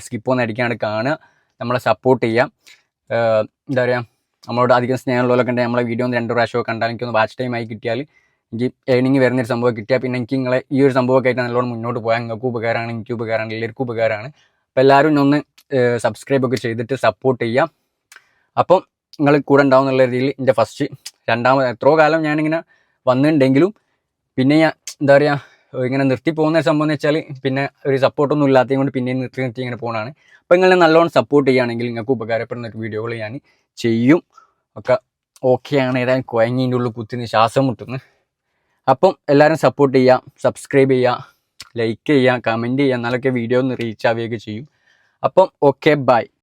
സ്കിപ്പ് ഒന്നും അടിക്കാണ്ട് കാണുക നമ്മളെ സപ്പോർട്ട് ചെയ്യാം എന്താ പറയുക നമ്മളോട് അധികം സ്നേഹമുള്ളവരൊക്കെ ഉണ്ടെങ്കിൽ നമ്മളെ വീഡിയോ ഒന്ന് രണ്ട് പ്രാവശ്യമൊക്കെ കണ്ടാൽ എനിക്കൊന്ന് വാച്ച് ടൈം ആയി കിട്ടിയാൽ എനിക്ക് ഏണിങ് വരുന്നൊരു സംഭവം കിട്ടിയാൽ പിന്നെ എനിക്ക് നിങ്ങളെ ഈ ഒരു സംഭവമൊക്കെ ആയിട്ട് നല്ലോണം മുന്നോട്ട് പോയാൽ നിങ്ങൾക്ക് ഉപകാരമാണ് എനിക്ക് ഉപകാരമാണ് എല്ലാവർക്കും ഉപകാരമാണ്. അപ്പോൾ എല്ലാവരും ഒന്ന് സബ്സ്ക്രൈബ് ഒക്കെ ചെയ്തിട്ട് സപ്പോർട്ട് ചെയ്യാം. അപ്പം നിങ്ങൾ കൂടെ ഉണ്ടാവും എന്നുള്ള രീതിയിൽ എന്റെ ഫസ്റ്റ് രണ്ടാമത് എത്രയോ കാലം ഞാനിങ്ങനെ വന്നിട്ടുണ്ടെങ്കിലും പിന്നെ ഞാൻ എന്താ പറയുക ഇങ്ങനെ നിർത്തി പോകുന്ന സംഭവം എന്ന് വെച്ചാൽ പിന്നെ ഒരു സപ്പോർട്ടൊന്നും ഇല്ലാത്തത് കൊണ്ട് പിന്നെയും നിർത്തി നിർത്തി ഇങ്ങനെ പോകണതാണ് അപ്പോൾ നിങ്ങൾ നല്ലോണം സപ്പോർട്ട് ചെയ്യുകയാണെങ്കിൽ നിങ്ങൾക്ക് ഉപകാരപ്പെടുന്ന ഒരു വീഡിയോകൾ ഞാൻ ചെയ്യും. ഒക്കെ ഓക്കെയാണ് ഏതായാലും കുഴങ്ങിന്റെ ഉള്ളിൽ കുത്തിന്ന് ശ്വാസം മുട്ടുന്നു. അപ്പം എല്ലാവരും സപ്പോർട്ട് ചെയ്യുക സബ്സ്ക്രൈബ് ചെയ്യുക ലൈക്ക് ചെയ്യുക കമന്റ് ചെയ്യുക എന്നാലൊക്കെ വീഡിയോ ഒന്ന് റീച്ച് ആവുകയൊക്കെ ചെയ്യും. അപ്പം ഓക്കെ ബൈ